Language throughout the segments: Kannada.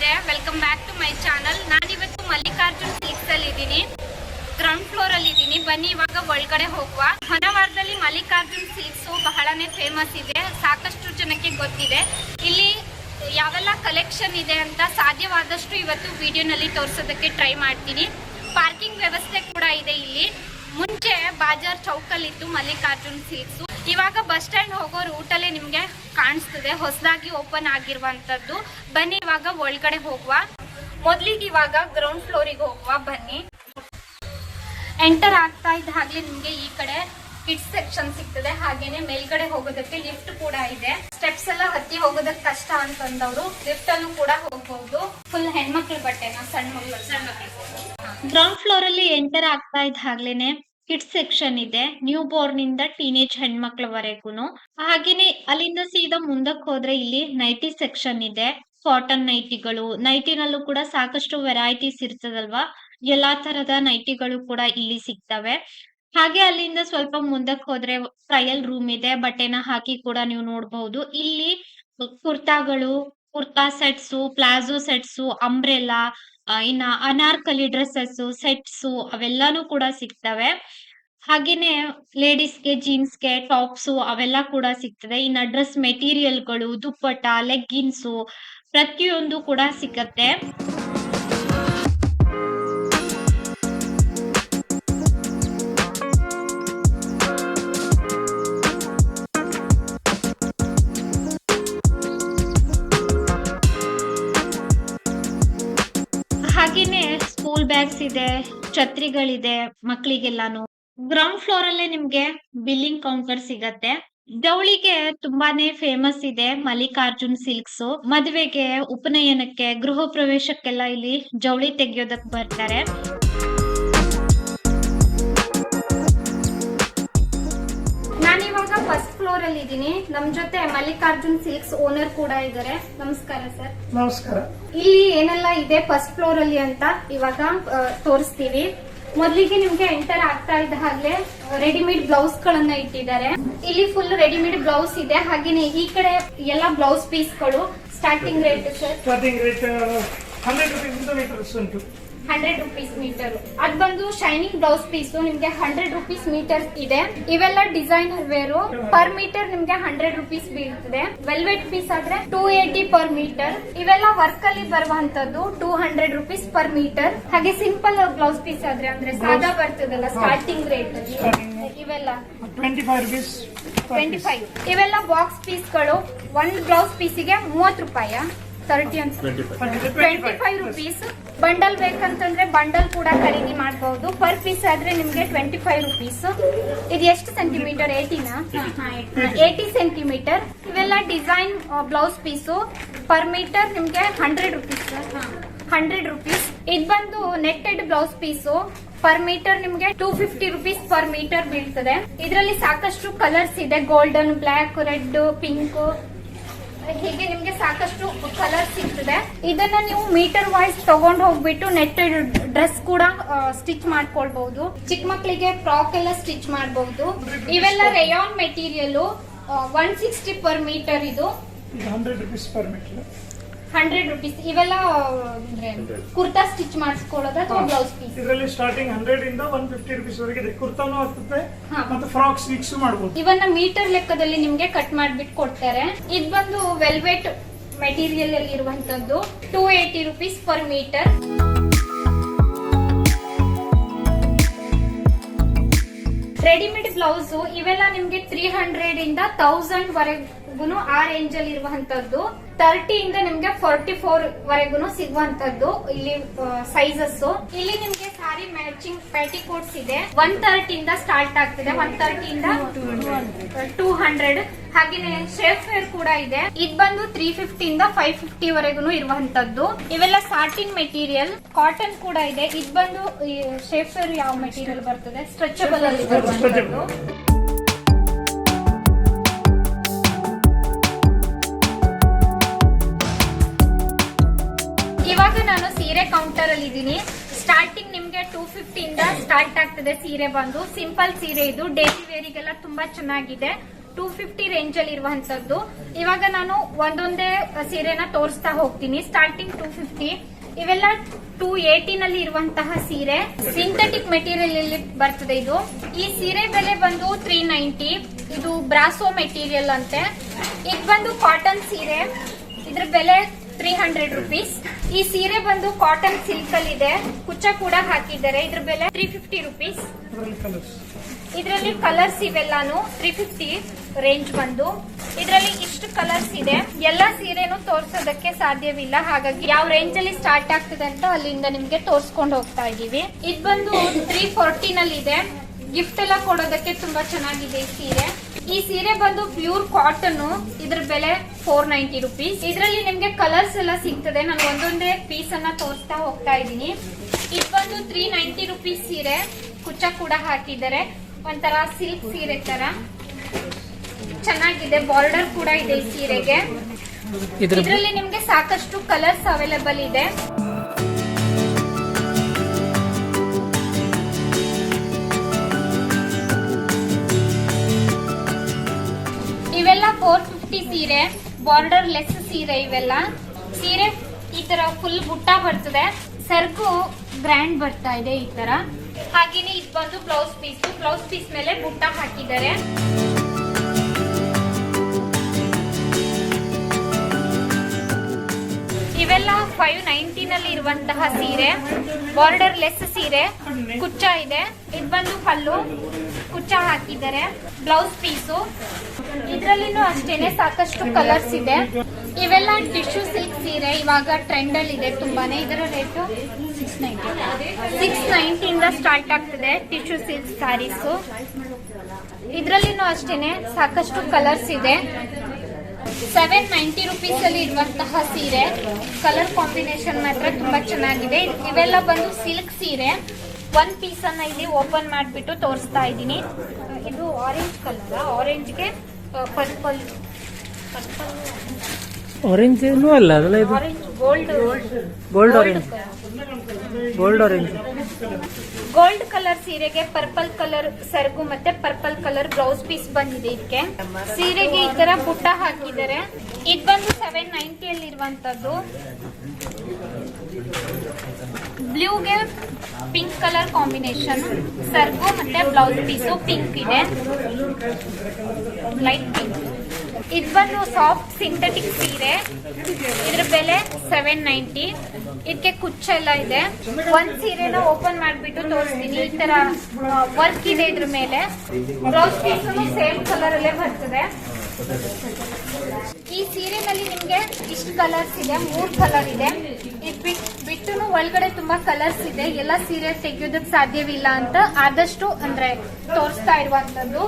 ಸ್ನೇಹಿತರೆ welcome back to my channel ನಾನಿವತ್ತು ಮಲ್ಲಿಕಾರ್ಜುನ್ ಸಿಲ್ಕ್ಸ್ ಅಲ್ಲಿ ಇದ್ದೀನಿ. ಗ್ರೌಂಡ್ ಫ್ಲೋರ್ ಅಲ್ಲಿ ಇದ್ದೀನಿ. ಬನ್ನಿ, ಇವಾಗ ಒಳಗಡೆ ಹೋಗುವ. ಹೊನವಾರದಲ್ಲಿ ಮಲ್ಲಿಕಾರ್ಜುನ್ ಸಿಲ್ಕ್ಸ್ ಬಹಳನೇ ಫೇಮಸ್ ಇದೆ. ಸಾಕಷ್ಟು ಜನಕ್ಕೆ ಗೊತ್ತಿದೆ. ಇಲ್ಲಿ ಯಾವೆಲ್ಲ ಕಲೆಕ್ಷನ್ ಇದೆ ಅಂತ ಸಾಧ್ಯವಾದಷ್ಟು ಇವತ್ತು ವಿಡಿಯೋನಲ್ಲಿ ತೋರಿಸೋದಕ್ಕೆ ಟ್ರೈ ಮಾಡ್ತೀನಿ. ಪಾರ್ಕಿಂಗ್ ವ್ಯವಸ್ಥೆ ಕೂಡ ಇದೆ ಇಲ್ಲಿ. ಮುಂಚೆ ಬಾಜಾರ್ ಚೌಕಲ್ಲಿತ್ತು ಮಲ್ಲಿಕಾರ್ಜುನ್ ಸಿಲ್ಕ್ಸ್ ಇವಾಗ ಬಸ್ ಸ್ಟ್ಯಾಂಡ್ ಹೋಗೋ ರೂಟಲ್ಲೇ ನಿಮಗೆ ಕಾಣಿಸ್ತದೆ. ಹೊಸದಾಗಿ ಓಪನ್ ಆಗಿರುವಂತದ್ದು. ಬನ್ನಿ ಇವಾಗ ಒಳಗಡೆ ಹೋಗುವ. ಮೊದ್ಲಿಗೆ ಇವಾಗ ಗ್ರೌಂಡ್ ಫ್ಲೋರಿಗೆ ಹೋಗುವ, ಬನ್ನಿ. ಎಂಟರ್ ಆಗ್ತಾ ಇದ್ದ ಹಾಗೆ ನಿಮ್ಗೆ ಈ ಕಡೆ ಕಿಡ್ಸ್ ಸೆಕ್ಷನ್ ಸಿಗ್ತದೆ. ಹಾಗೇನೆ ಮೇಲ್ಗಡೆ ಹೋಗೋದಕ್ಕೆ ಲಿಫ್ಟ್ ಕೂಡ ಇದೆ. ಸ್ಟೆಪ್ಸ್ ಎಲ್ಲ ಹತ್ತಿ ಹೋಗೋದಕ್ಕೆ ಕಷ್ಟ ಅಂತಂದವರು ಲಿಫ್ಟ್ ಅಲ್ಲೂ ಕೂಡ ಹೋಗ್ಬಹುದು ಫುಲ್ ಹೆಣ್ಮಕ್ಳ ಬಟ್ಟೆನ? ಸಣ್ಣ ಮಕ್ಕಳು ಗ್ರೌಂಡ್ ಫ್ಲೋರ್ ಅಲ್ಲಿ ಎಂಟರ್ ಆಗ್ತಾ ಇದ್ದ ಹಾಗ್ಲೇನೆ ಕಿಡ್ಸ್ ಸೆಕ್ಷನ್ ಇದೆ ನ್ಯೂ ಬೋರ್ನ್ ಇಂದ ಟೀನೇಜ್ ಹೆಣ್ಮಕ್ಳವರೆಗೂ ಹಾಗೇನೆ ಅಲ್ಲಿಂದ ಸೀದಾ ಮುಂದಕ್ಕೆ ಹೋದ್ರೆ ಇಲ್ಲಿ ನೈಟಿ ಸೆಕ್ಷನ್ ಇದೆ ಕಾಟನ್ ನೈಟಿಗಳು ನೈಟಿನಲ್ಲೂ ಕೂಡ ಸಾಕಷ್ಟು ವೆರೈಟೀಸ್ ಇರ್ತದಲ್ವಾ? ಎಲ್ಲಾ ತರದ ನೈಟಿಗಳು ಕೂಡ ಇಲ್ಲಿ ಸಿಗ್ತವೆ. ಹಾಗೆ ಅಲ್ಲಿಂದ ಸ್ವಲ್ಪ ಮುಂದಕ್ಕೆ ಹೋದ್ರೆ ಟ್ರಯಲ್ ರೂಮ್ ಇದೆ, ಬಟ್ಟೆನ ಹಾಕಿ ಕೂಡ ನೀವು ನೋಡಬಹುದು ಇಲ್ಲಿ ಕುರ್ತಾಗಳು, kurta sets palazzo sets umbrella ಇನ್ನ ಅನಾರ್ಕಲಿ ಡ್ರೆಸ್ಸಸ್ ಸೆಟ್ಸ್ ಅವೆಲ್ಲಾನು ಕೂಡ ಸಿಗ್ತವೆ. ಹಾಗೇನೆ ಲೇಡೀಸ್ಗೆ, ಜೀನ್ಸ್ಗೆ, ಟಾಪ್ಸ್ ಅವೆಲ್ಲ ಕೂಡ ಸಿಗ್ತದೆ. ಇನ್ನ ಡ್ರೆಸ್ ಮೆಟೀರಿಯಲ್ಗಳು ದುಪ್ಪಟ ಲೆಗ್ಗಿನ್ಸ್ ಪ್ರತಿಯೊಂದು ಕೂಡ ಸಿಗತ್ತೆ. ಬ್ಯಾಗ್ಸ್ ಇದೆ ಛತ್ರಿಗಳಿದೆ ಮಕ್ಕಳಿಗೆಲ್ಲಾನು ಗ್ರೌಂಡ್ ಫ್ಲೋರ್ ಅಲ್ಲೇ ನಿಮ್ಗೆ ಬಿಲ್ಲಿಂಗ್ ಕೌಂಟರ್ ಸಿಗತ್ತೆ. ಜವಳಿಗೆ ತುಂಬಾನೇ ಫೇಮಸ್ ಇದೆ ಮಲ್ಲಿಕಾರ್ಜುನ್ ಸಿಲ್ಕ್ಸ್ ಮದುವೆಗೆ, ಉಪನಯನಕ್ಕೆ, ಗೃಹ ಪ್ರವೇಶಕ್ಕೆಲ್ಲ ಇಲ್ಲಿ ಜವಳಿ ತೆಗೆಯೋದಕ್ಕೆ ಬರ್ತಾರೆ. ಫಸ್ಟ್ ಫ್ಲೋರ್ ಅಲ್ಲಿ ಇದ್ದೀನಿ. ನಮ್ ಜೊತೆ ಮಲ್ಲಿಕಾರ್ಜುನ್ ಸಿಲ್ಕ್ಸ್ ಓನರ್ ಕೂಡ ಇದ್ದಾರೆ. ನಮಸ್ಕಾರ ಸರ್ ನಮಸ್ಕಾರ. ಇಲ್ಲಿ ಏನೆಲ್ಲ ಇದೆ ಫಸ್ಟ್ ಫ್ಲೋರ್ ಅಲ್ಲಿ ಅಂತ ಇವಾಗ ತೋರಿಸ್ತೀವಿ. ಮೊದ್ಲಿಗೆ ನಿಮ್ಗೆ ಎಂಟರ್ ಆಗ್ತಾ ಇದ್ದ ಹಾಗೆ ರೆಡಿಮೇಡ್ ಬ್ಲೌಸ್ ಗಳನ್ನ ಇಟ್ಟಿದ್ದಾರೆ. ಇಲ್ಲಿ ಫುಲ್ ರೆಡಿಮೇಡ್ ಬ್ಲೌಸ್ ಇದೆ. ಹಾಗೇನೆ ಈ ಕಡೆ ಎಲ್ಲ blouse ಪೀಸ್ಗಳು starting rate sir starting rate hundred rupees ಉಂಟು. ಹಂಡ್ರೆಡ್ ರುಪೀಸ್ ಮೀಟರ್ ಅದ್ ಬಂದು ಶೈನಿಂಗ್ ಬ್ಲೌಸ್ ಪೀಸ್ ನಿಮ್ಗೆ ಹಂಡ್ರೆಡ್ ರುಪೀಸ್ ಮೀಟರ್ ಇದೆ. ಇವೆಲ್ಲ ಡಿಸೈನರ್ ವೇರು ಪರ್ ಮೀಟರ್ ನಿಮ್ಗೆ ಹಂಡ್ರೆಡ್ ರುಪೀಸ್ ಬೀಳ್ತದೆ. ವೆಲ್ವೆಟ್ ಪೀಸ್ ಆದ್ರೆ ಟೂ ಏಟಿ ಪರ್ ಮೀಟರ್ ಇವೆಲ್ಲ ವರ್ಕ್ ಅಲ್ಲಿ ಬರುವಂತದ್ದು two hundred rupees per metre ಹಾಗೆ ಸಿಂಪಲ್ ಬ್ಲೌಸ್ ಪೀಸ್ ಆದ್ರೆ ಅಂದ್ರೆ ಸಾದಾ ಬರ್ತದಲ್ಲ ಸ್ಟಾರ್ಟಿಂಗ್ ರೇಟ್ ಇವೆಲ್ಲ. Twenty five rupees twenty five ಇವೆಲ್ಲ ಬಾಕ್ಸ್ ಪೀಸ್ಗಳು ಒಂದ್ ಬ್ಲೌಸ್ ಪೀಸಿಗೆ ಮೂವತ್ ರೂಪಾಯ. ತರ್ಟಿ ಅಂತ. ಟ್ವೆಂಟಿ ಫೈವ್ ರುಪೀಸ್ ಬಂಡಲ್ ಬೇಕಂತಂದ್ರೆ ಬಂಡಲ್ ಕೂಡ ಖರೀದಿ ಮಾಡಬಹುದು ಪರ್ ಪೀಸ್ ಆದ್ರೆ ನಿಮ್ಗೆ ಟ್ವೆಂಟಿ ಫೈವ್ ರುಪೀಸ್ ಇದು ಎಷ್ಟು ಸೆಂಟಿಮೀಟರ್ ಏಟಿನ ಏಟಿ ಸೆಂಟಿಮೀಟರ್ ಇವೆಲ್ಲ design blouse piece per metre ನಿಮ್ಗೆ ಹಂಡ್ರೆಡ್ ರುಪೀಸ್ ಹಂಡ್ರೆಡ್ ರುಪೀಸ್ ಇದು ಬಂದು netted blouse piece per metre ನಿಮ್ಗೆ two fifty rupees per metre ಬೀಳ್ತದೆ. ಇದರಲ್ಲಿ ಸಾಕಷ್ಟು ಕಲರ್ಸ್ ಇದೆ. ಗೋಲ್ಡನ್ ಬ್ಲಾಕ್ ರೆಡ್ ಪಿಂಕ್ ಹೀಗೆ ನಿಮ್ಗೆ ಸಾಕಷ್ಟು ಕಲರ್ ಸಿಗ್ತದೆ. ಇದನ್ನ ನೀವು ಮೀಟರ್ ವೈಸ್ ತಗೊಂಡ್ ಹೋಗ್ಬಿಟ್ಟು ನೆಟ್ ಡ್ರೆಸ್ ಕೂಡ ಸ್ಟಿಚ್ ಮಾಡ್ಕೊಳ್ಬಹುದು. ಚಿಕ್ಕ ಮಕ್ಕಳಿಗೆ ಫ್ರಾಕ್ ಎಲ್ಲ ಸ್ಟಿಚ್ ಮಾಡಬಹುದು. ಇವೆಲ್ಲ rayon material one sixty per metre ಇದು ಇದು. Hundred rupees per metre hundred rupees. ಇವೆಲ್ಲ ಅಂದ್ರೆ ಕುರ್ತಾ ಸ್ಟಿಚ್ ಮಾಡಿಸ್ಕೊಳ್ಳೋದು ಅಥವಾ ಬ್ಲೌಸ್ ಪೀಸ್? ಇದರಲ್ಲಿ ಸ್ಟಾರ್ಟಿಂಗ್ ಹಂಡ್ರೆಡ್ ಇಂದ ಒನ್ ಫಿಫ್ಟಿ ರುಪೀಸ್ ವರೆಗೆ ಇದೆ. ಕುರ್ತಾನು ಆಗ್ತದೆ. ಮತ್ತೆ ಫ್ರಾಕ್ಸ್ ಮಿಕ್ಸ್ ಮಾಡಬಹುದು ಇವನ್ನ ಮೀಟರ್ ಲೆಕ್ಕದಲ್ಲಿ ನಿಮ್ಗೆ ಕಟ್ ಮಾಡ್ಬಿಟ್ಟು ಕೊಡ್ತಾರೆ. ಇದು ಬಂದು ವೆಲ್ವೆಟ್ ಮೆಟೀರಿಯಲ್ ಅಲ್ಲಿ ಇರುವಂತದ್ದು two eighty rupees per metre readymade blouse ಇವೆಲ್ಲ ನಿಮ್ಗೆ ತ್ರೀ ಹಂಡ್ರೆಡ್ ಇಂದ ತೌಸಂಡ್ ವರೆಗೂ ಆ ರೇಂಜ್ ಅಲ್ಲಿ ಇರುವಂತದ್ದು. ತರ್ಟಿ ಇಂದ ನಿಮ್ಗೆ ಫೋರ್ಟಿ ಫೋರ್ ವರೆಗೂ ಸಿಗುವಂತದ್ದು ಇಲ್ಲಿ ಸೈಜಸ್ ಇಲ್ಲಿ ನಿಮ್ಗೆ ಸಾರಿ ಮ್ಯಾಚಿಂಗ್ ಪ್ಯಾಟಿ ಕೋಟ್ಸ್ ಇದೆ. ಒನ್ ತರ್ಟಿ ಇಂದ ಸ್ಟಾರ್ಟ್ ಆಗ್ತಿದೆ. ಒನ್ ತರ್ಟಿ ಇಂದ ಟೂ ಹಂಡ್ರೆಡ್ ಹಾಗೇನೆ ಶೇಫ್ ವೇರ್ ಕೂಡ ಇದೆ. ಇದು ಬಂದು ತ್ರೀ ಫಿಫ್ಟಿ ಇಂದ ಫೈವ್ ಫಿಫ್ಟಿ ವರೆಗೂ ಇರುವಂತದ್ದು ಇವೆಲ್ಲ ಸಾಟಿನ್ ಮೆಟೀರಿಯಲ್ ಕಾಟನ್ ಕೂಡ ಇದೆ. ಇದು ಬಂದು ಶೇಫ್ ವೇರ್ ಯಾವ ಮೆಟೀರಿಯಲ್ ಬರ್ತದೆ? ಸ್ಟ್ರೆಚಬಲ್ ಅಲ್ಲಿ ಬರುವಂತದ್ದು ಸ್ಟಾರ್ಟ್ ಆಗ್ತದೆ ಸೀರೆ ಬಂದು. ಸಿಂಪಲ್ ಸೀರೆ ಇದು. ಡೇಲಿ ವೇರಿಗೆಲ್ಲ ತುಂಬಾ ಚೆನ್ನಾಗಿದೆ. ಟೂ ಫಿಫ್ಟಿ ರೇಂಜ್ ಅಲ್ಲಿ ಇರುವಂತದ್ದು. ಇವಾಗ ನಾನು ಒಂದೊಂದೇ ಸೀರೆನ ತೋರಿಸ್ತಾ ಹೋಗ್ತೀನಿ. ಸ್ಟಾರ್ಟಿಂಗ್ ಟೂ ಫಿಫ್ಟಿ ಇವೆಲ್ಲ ಟೂ ಏಟೀನ್ ಅಲ್ಲಿ ಇರುವಂತಹ ಸೀರೆ. ಸಿಂಥೆಟಿಕ್ ಮೆಟೀರಿಯಲ್ ಅಲ್ಲಿ ಬರ್ತದೆ ಇದು. ಈ ಸೀರೆ ಬೆಲೆ ಬಂದು ತ್ರೀ ನೈಂಟಿ ಇದು ಬ್ರಾಸೋ ಮೆಟೀರಿಯಲ್ ಅಂತೆ. ಇದು ಬಂದು ಕಾಟನ್ ಸೀರೆ. ಇದ್ರ ಬೆಲೆ ತ್ರೀ ಹಂಡ್ರೆಡ್ ರುಪೀಸ್ ಈ ಸೀರೆ ಬಂದು ಕಾಟನ್ ಸಿಲ್ಕ್ ಅಲ್ಲಿ ಇದೆ. ಕುಚ್ಚ ಕೂಡ ಹಾಕಿದ್ದಾರೆ. ಇದ್ರ ಬೆಲೆ ತ್ರೀ ಫಿಫ್ಟಿ ರುಪೀಸ್ ಇದರಲ್ಲಿ ಕಲರ್ಸ್ ಇವೆಲ್ಲಾನು ತ್ರೀ ಫಿಫ್ಟಿ ರೇಂಜ್ ಬಂದು. ಇದರಲ್ಲಿ ಇಷ್ಟು ಕಲರ್ಸ್ ಇದೆ. ಎಲ್ಲಾ ಸೀರೆನು ತೋರ್ಸೋದಕ್ಕೆ ಸಾಧ್ಯವಿಲ್ಲ. ಹಾಗಾಗಿ ಯಾವ ರೇಂಜ್ ಅಲ್ಲಿ ಸ್ಟಾರ್ಟ್ ಆಗ್ತದೆ ಅಂತ ಅಲ್ಲಿಂದ ನಿಮ್ಗೆ ತೋರ್ಸ್ಕೊಂಡು ಹೋಗ್ತಾ ಇದೀವಿ ಇದು ಬಂದು ತ್ರೀ ಫೋರ್ಟಿನಲ್ಲಿ ಇದೆ ಗಿಫ್ಟ್ ಎಲ್ಲ ಕೊಡೋದಕ್ಕೆ ತುಂಬಾ ಚೆನ್ನಾಗಿದೆ ಈ ಸೀರೆ. ಈ ಸೀರೆ ಬಂದು ಪ್ಯೂರ್ ಕಾಟನ್ ಇದ್ರ ಬೆಲೆ ಫೋರ್ ನೈಂಟಿ ರುಪೀಸ್ ಇದರಲ್ಲಿ ನಿಮ್ಗೆ ಕಲರ್ಸ್ ಎಲ್ಲ ಸಿಗ್ತದೆ. ನಾನು ಒಂದೊಂದೇ ಪೀಸ್ ಅನ್ನ ತೋರಿಸ್ತಾ ಹೋಗ್ತಾ ಇದ್ದೀನಿ. ಇದು ಬಂದು ತ್ರೀ ನೈಂಟಿ ರುಪೀಸ್ ಸೀರೆ. ಕುಚ್ಚ ಕೂಡ ಹಾಕಿದ್ದಾರೆ. ಒಂಥರ ಸಿಲ್ಕ್ ಸೀರೆ ತರ. ಚೆನ್ನಾಗಿದೆ. ಬಾರ್ಡರ್ ಕೂಡ ಇದೆ ಈ ಸೀರೆಗೆ. ಇದ್ರ ಇದರಲ್ಲಿ ನಿಮ್ಗೆ ಸಾಕಷ್ಟು ಕಲರ್ಸ್ ಅವೈಲೇಬಲ್ ಇದೆ. ಫೋರ್ ಫಿಫ್ಟಿ ಸೀರೆ ಬಾರ್ಡರ್ ಲೆಸ್ ಸೀರೆ ಇವೆಲ್ಲ. ಸೀರೆ ಈ ತರ ಫುಲ್ ಬುಟ್ಟ ಬರ್ತದೆ. ಸರ್ಕು ಬ್ರ್ಯಾಂಡ್ ಬರ್ತಾ ಇದೆ ಈ ತರ. ಹಾಗೇನೆ ಇದು ಬಂದು ಬ್ಲೌಸ್ ಪೀಸ್ ಬ್ಲೌಸ್ ಪೀಸ್ ಮೇಲೆ ಬುಟ್ಟ ಹಾಕಿದ್ದಾರೆ. ಇವೆಲ್ಲ ಫೈವ್ ನೈನ್ಟೀನ್ ಅಲ್ಲಿ ಇರುವಂತಹ ಸೀರೆ. ಬಾರ್ಡರ್ ಲೆಸ್ ಸೀರೆ. ಕುಚ್ಚ ಇದೆ. ಇದು ಬಂದು ಫಲ್ಲು ಕುಚ್ಚ ಹಾಕಿದ್ದಾರೆ. ಬ್ಲೌಸ್ ಪೀಸು ಇದ್ರಲ್ಲಿನೂ ಅಷ್ಟೇನೆ ಸಾಕಷ್ಟು ಕಲರ್ಸ್ ಇದೆ. ಇವೆಲ್ಲ ಟಿಶ್ಯೂ ಸಿಲ್ಕ್ ಸೀರೆ ಇವಾಗ ಟ್ರೆಂಡ್ ಅಲ್ಲಿ ಇದೆ ತುಂಬಾನೇ. ಇದರ ರೇಟು ಸಿಕ್ಸ್ ನೈಂಟಿ ಸಿಕ್ಸ್ ನೈಂಟಿಯಿಂದ ಸ್ಟಾರ್ಟ್ ಆಗ್ತಿದೆ ಟಿಶ್ಯೂ ಸಿಲ್ಕ್ ಸ್ಯಾರೀಸು ಇದ್ರಲ್ಲಿನೂ ಅಷ್ಟೇನೆ ಸಾಕಷ್ಟು ಕಲರ್ಸ್ ಇದೆ. ಸೆವೆನ್ ನೈಂಟಿ ರುಪೀಸ್ ಅಲ್ಲಿ ಇರುವಂತಹ ಸೀರೆ. ಕಲರ್ ಕಾಂಬಿನೇಷನ್ ಮಾತ್ರ ತುಂಬಾ ಚೆನ್ನಾಗಿದೆ. ಇವೆಲ್ಲ ಬಂದು ಸಿಲ್ಕ್ ಸೀರೆ. ಒನ್ ಪೀಸ್ ಅನ್ನ ಇಲ್ಲಿ ಓಪನ್ ಮಾಡಿಬಿಟ್ಟು ತೋರಿಸ್ತಾ ಇದ್ದೀನಿ. ಇದು ಆರೆಂಜ್ ಕಲರ್ ಆರೆಂಜ್ಗೆ ಪರ್ಪಲ್ ಆರೆಂಜ್ ಅಲ್ಲ. ಅದಲ್ಲ ಇದು? Orange gold gold orange gold orange gold colour ಸೀರೆಗೆ ಪರ್ಪಲ್ ಕಲರ್ ಸರ್ಗು ಮತ್ತೆ ಪರ್ಪಲ್ ಕಲರ್ ಬ್ಲೌಸ್ ಪೀಸ್ ಬಂದಿದೆ ಇದಕ್ಕೆ. ಸೀರೆಗೆ ಈ ತರ ಬುಟ್ಟ ಹಾಕಿದ್ದಾರೆ. ಇದು ಬಂದು ಸೆವೆನ್ ನೈಂಟಿ ಅಲ್ಲಿ ಇರುವಂತದ್ದು ಬ್ಲೂಗೆ ಪಿಂಕ್ ಕಲರ್ ಕಾಂಬಿನೇಷನ್, ಸರ್ಗು ಮತ್ತೆ ಬ್ಲೌಸ್ ಪೀಸು ಪಿಂಕ್ ಇದೆ. ಲೈಟ್ ಪಿಂಕ್ ಇದು ಬಂದು ಸಾಫ್ಟ್ ಸಿಂಥೆಟಿಕ್ ಸೀರೆ. ಇದ್ರ ಬೆಲೆ ಸೆವೆನ್ ನೈಂಟಿ ಇದಕ್ಕೆ ಕುಚ್ಚ ಎಲ್ಲ ಇದೆ. ಒಂದ್ ಸೀರೆನ ಓಪನ್ ಮಾಡಿಬಿಟ್ಟು ತೋರಿಸ್ತೀನಿ. ಈ ತರ ವರ್ಕ್ ಇದೆ ಇದ್ರ ಮೇಲೆ. ಬ್ಲೌಸ್ ಪೀಸ್ ಸೇಮ್ ಕಲರ್ ಅಲ್ಲೇ ಬರ್ತದೆ. ಈ ಸೀರೆನಲ್ಲಿ ನಿಮ್ಗೆ ಇಷ್ಟು ಕಲರ್ಸ್ ಇದೆ, ಮೂರ್ ಕಲರ್ ಇದೆ. ಇದು ಬಿಟ್ ಬಿಟ್ಟು ಒಳಗಡೆ ತುಂಬಾ ಕಲರ್ಸ್ ಇದೆ. ಎಲ್ಲ ಸೀರೆ ತೆಗೆಯೋದಕ್ ಸಾಧ್ಯವಿಲ್ಲ ಅಂತ ಆದಷ್ಟು ಅಂದ್ರೆ ತೋರಿಸ್ತಾ ಇರುವಂತದ್ದು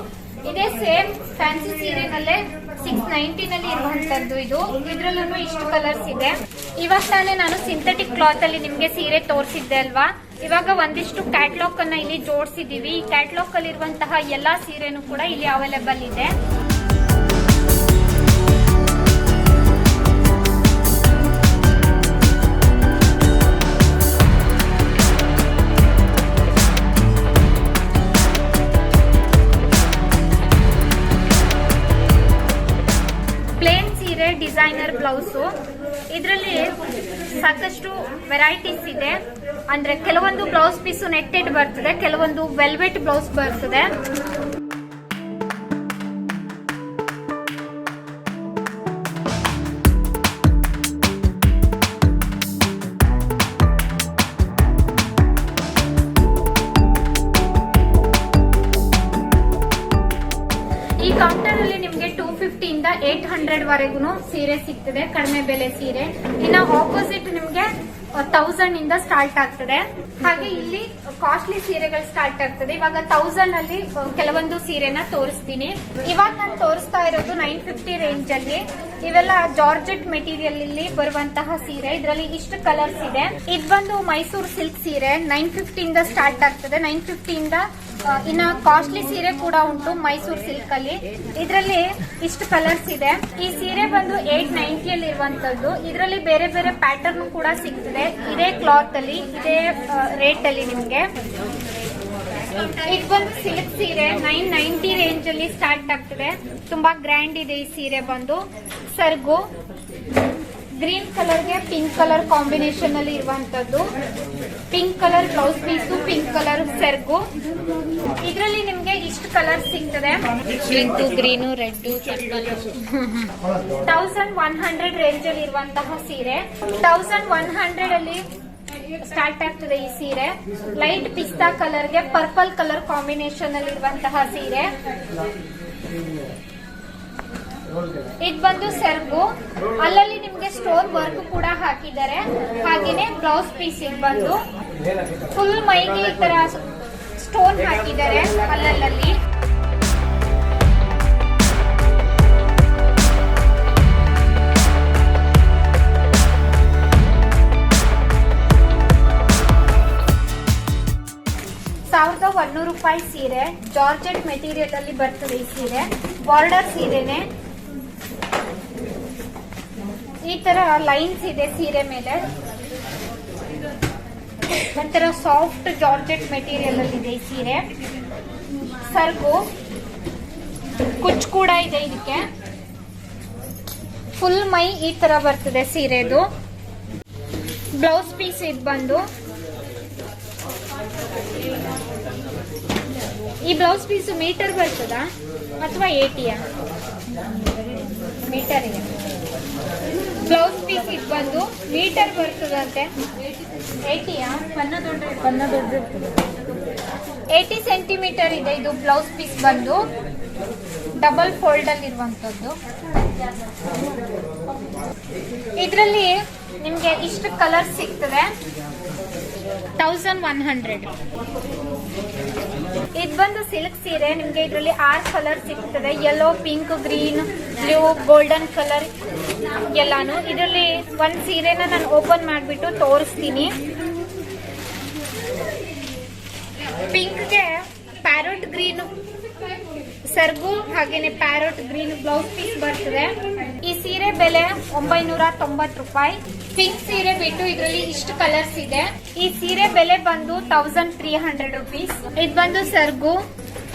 ಇದೇ ಸೇಮ್ ಫ್ಯಾನ್ಸಿ ಸೀರೆನಲ್ಲೇ ಸಿಕ್ಸ್ ನೈನ್ಟಿನಲ್ಲಿ ಇರುವಂತದ್ದು ಇದು. ಇದ್ರಲ್ಲೂ ಇಷ್ಟು ಕಲರ್ಸ್ ಇದೆ. ಇವಾಗ ತಾನೇ ನಾನು ಸಿಂಥೆಟಿಕ್ ಕ್ಲಾತ್ ಅಲ್ಲಿ ನಿಮ್ಗೆ ಸೀರೆ ತೋರಿಸಿದ್ದೆ ಅಲ್ವಾ? ಇವಾಗ ಒಂದಿಷ್ಟು ಕ್ಯಾಟ್ಲಾಗ್ ಅನ್ನ ಇಲ್ಲಿ ಜೋಡಿಸಿದೀವಿ. ಈ ಕ್ಯಾಟ್ಲಾಗ್ ಅಲ್ಲಿ ಇರುವಂತಹ ಎಲ್ಲಾ ಸೀರೆನು ಕೂಡ ಇಲ್ಲಿ ಅವೈಲೇಬಲ್ ಇದೆ. ಸೀರೆ ಡಿಸೈನರ್ ಬ್ಲೌಸು. ಇದರಲ್ಲಿ ಸಾಕಷ್ಟು ವೆರೈಟೀಸ್ ಇದೆ. ಅಂದ್ರೆ ಕೆಲವೊಂದು ಬ್ಲೌಸ್ ಪೀಸು ನೆಟ್ಟೆಡ್ ಬರ್ತದೆ, ಕೆಲವೊಂದು ವೆಲ್ವೆಟ್ ಬ್ಲೌಸ್ ಬರ್ತದೆ. ಸೀರೆ ಸಿಗ್ತದೆ, ಕಡಿಮೆ ಬೆಲೆ ಸೀರೆ. ಇನ್ನ ಆಪೋಸಿಟ್ ನಿಮ್ಗೆ ತೌಸಂಡ್ ಇಂದ ಸ್ಟಾರ್ಟ್ ಆಗ್ತದೆ. ಹಾಗೆ ಇಲ್ಲಿ ಕಾಸ್ಟ್ಲಿ ಸೀರೆಗಳು ಸ್ಟಾರ್ಟ್ ಆಗ್ತದೆ. ಇವಾಗ ತೌಸಂಡ್ ಅಲ್ಲಿ ಕೆಲವೊಂದು ಸೀರೆನ ತೋರಿಸ್ತೀನಿ. ಇವಾಗ ನಾನು ತೋರಿಸ್ತಾ ಇರೋದು ನೈನ್ ಫಿಫ್ಟಿ ರೇಂಜ್ ಅಲ್ಲಿ. ಇವೆಲ್ಲ ಜಾರ್ಜೆಟ್ ಮೆಟೀರಿಯಲ್ ಇಲ್ಲಿ ಬರುವಂತಹ ಸೀರೆ. ಇದರಲ್ಲಿ ಇಷ್ಟು ಕಲರ್ಸ್ ಇದೆ. ಇದು ಬಂದು ಮೈಸೂರು ಸಿಲ್ಕ್ ಸೀರೆ ನೈನ್ ಇಂದ ಸ್ಟಾರ್ಟ್ ಆಗ್ತದೆ. ನೈನ್ ಇಂದ ಇನ್ನ ಕಾಸ್ಟ್ಲಿ ಸೀರೆ ಕೂಡ ಉಂಟು ಮೈಸೂರು ಸಿಲ್ಕ್ ಅಲ್ಲಿ. ಇದರಲ್ಲಿ ಇಷ್ಟು ಕಲರ್ಸ್ ಇದೆ. ಈ ಸೀರೆ ಬಂದು ಏಟ್ ನೈಂಟಿಯಲ್ಲಿ ಇರುವಂತದ್ದು. ಇದರಲ್ಲಿ ಬೇರೆ ಬೇರೆ ಪ್ಯಾಟರ್ನ್ ಕೂಡ ಸಿಗ್ತದೆ. ಇದೇ ಕ್ಲಾತ್ ಅಲ್ಲಿ, ಇದೇ ರೇಟ್ ಅಲ್ಲಿ ನಿಮ್ಗೆ. ಇದು ಬಂದು ಸಿಲ್ಕ್ ಸೀರೆ. ನೈನ್ ನೈಂಟಿ ರೇಂಜ್ ಅಲ್ಲಿ ಸ್ಟಾರ್ಟ್ ಆಗ್ತದೆ. ತುಂಬಾ ಗ್ರ್ಯಾಂಡ್ ಇದೆ ಈ ಸೀರೆ ಬಂದು. ಸರ್ಗು ಗ್ರೀನ್ ಕಲರ್ಗೆ ಪಿಂಕ್ ಕಲರ್ ಕಾಂಬಿನೇಷನ್ ಅಲ್ಲಿ ಇರುವಂತದ್ದು. Pink colour blouse piece pink colour ಸೆರ್ಗು. ಇದರಲ್ಲಿ ನಿಮ್ಗೆ ಇಷ್ಟು ಕಲರ್ ಸಿಗ್ತದೆ. Pink green red thousand one hundred range ಅಲ್ಲಿ ಇರುವಂತಹ ಸೀರೆ. ತೌಸಂಡ್ ಒನ್ ಹಂಡ್ರೆಡ್ ಅಲ್ಲಿ ಸ್ಟಾರ್ಟ್ ಆಗ್ತದೆ ಈ ಸೀರೆ. ಲೈಟ್ ಪಿಸ್ತಾ ಕಲರ್ಗೆ ಪರ್ಪಲ್ ಕಲರ್ ಕಾಂಬಿನೇಷನ್ ಅಲ್ಲಿ ಇರುವಂತಹ ಸೀರೆ. ಇದು ಬಂದು ಸೆರ್ಗು. ಅಲ್ಲಲ್ಲಿ ನಿಮ್ಗೆ ಸ್ಟೋನ್ ವರ್ಕ್ ಕೂಡ ಹಾಕಿದ್ದಾರೆ. ಹಾಗೇನೆ ಬ್ಲೌಸ್ ಪೀಸ್ ಇದು ಬಂದು. ಫುಲ್ ಮೈಗೆ ಈ ತರ ಸ್ಟೋನ್ ಹಾಕಿದ್ದಾರೆ ಅಲ್ಲಲ್ಲಿ ಸಾವಿರದ ಒನ್ನೂರು ರೂಪಾಯಿ ಸೀರೆ. ಜಾರ್ಜೆಟ್ ಮೆಟೀರಿಯಲ್ ಅಲ್ಲಿ ಬರ್ತದೆ ಈ ಸೀರೆ. ಬಾರ್ಡರ್ ಸೀರೆನೆ. ಈ ತರ ಲೈನ್ಸ್ ಇದೆ ಸೀರೆ ಮೇಲೆ. ಒಂಥರ ಸಾಫ್ಟ್ ಜಾರ್ಜೆಟ್ ಮೆಟೀರಿಯಲ್ ಅಲ್ಲಿ ಇದೆ ಈ ಸೀರೆ. ಸರ್ಗು, ಕುಚ್ ಕೂಡ ಇದೆ ಇದಕ್ಕೆ. ಫುಲ್ ಮೈ ಈ ತರ ಬರ್ತದೆ ಸೀರೆದು. ಬ್ಲೌಸ್ ಪೀಸ್ ಇದು ಬಂದು. ಈ ಬ್ಲೌಸ್ ಪೀಸ್ ಮೀಟರ್ ಬರ್ತದಾ? ಅಥವಾ ಏಟಿಯಾ ಮೀಟರ್ ಬ್ಲೌಸ್ ಪೀಸ್ ಇದು ಬಂದು ಮೀಟರ್ ಬರ್ತದಂತೆ. ದೊಡ್ಡ ಏಟಿ ಸೆಂಟಿಮೀಟರ್ ಇದೆ ಇದು ಬ್ಲೌಸ್ ಪೀಸ್ ಬಂದು. ಡಬಲ್ ಫೋಲ್ಡ್ ಅಲ್ಲಿ ಇರುವಂತದ್ದು. ಇದರಲ್ಲಿ ನಿಮ್ಗೆ ಇಷ್ಟು ಕಲರ್ ಸಿಗ್ತದೆ. Thousand one hundred. ಇದು ಬಂದು ಸಿಲ್ಕ್ ಸೀರೆ, ನಿಮ್ಗೆ ಇದರಲ್ಲಿ ಆರ್ ಕಲರ್ ಸಿಗ್ತದೆ. Yellow pink green blue golden colour ಎಲ್ಲಾನು. ಇದರಲ್ಲಿ ಒಂದ್ ಸೀರೆನ ನಾನು ಓಪನ್ ಮಾಡಿಬಿಟ್ಟು ತೋರಿಸ್ತೀನಿ. ಪಿಂಕ್ಗೆ ಪ್ಯಾರೋಟ್ ಗ್ರೀನ್ ಸರ್ಗು, ಹಾಗೇನೆ ಪ್ಯಾರೋಟ್ ಗ್ರೀನ್ ಬ್ಲೌಸ್ ಪೀಸ್ ಬರ್ತದೆ. ಈ ಸೀರೆ ಬೆಲೆ ಒಂಬೈನೂರ ತೊಂಬತ್ತು ರೂಪಾಯಿ. ಪಿಂಕ್ ಸೀರೆ ಬಿಟ್ಟು ಇದರಲ್ಲಿ ಇಷ್ಟು ಕಲರ್ಸ್ ಇದೆ. ಈ ಸೀರೆ ಬೆಲೆ ಬಂದು ತೌಸಂಡ್ ತ್ರೀ ಹಂಡ್ರೆಡ್ ರುಪೀಸ್ ಇದು ಬಂದು ಸರ್ಗು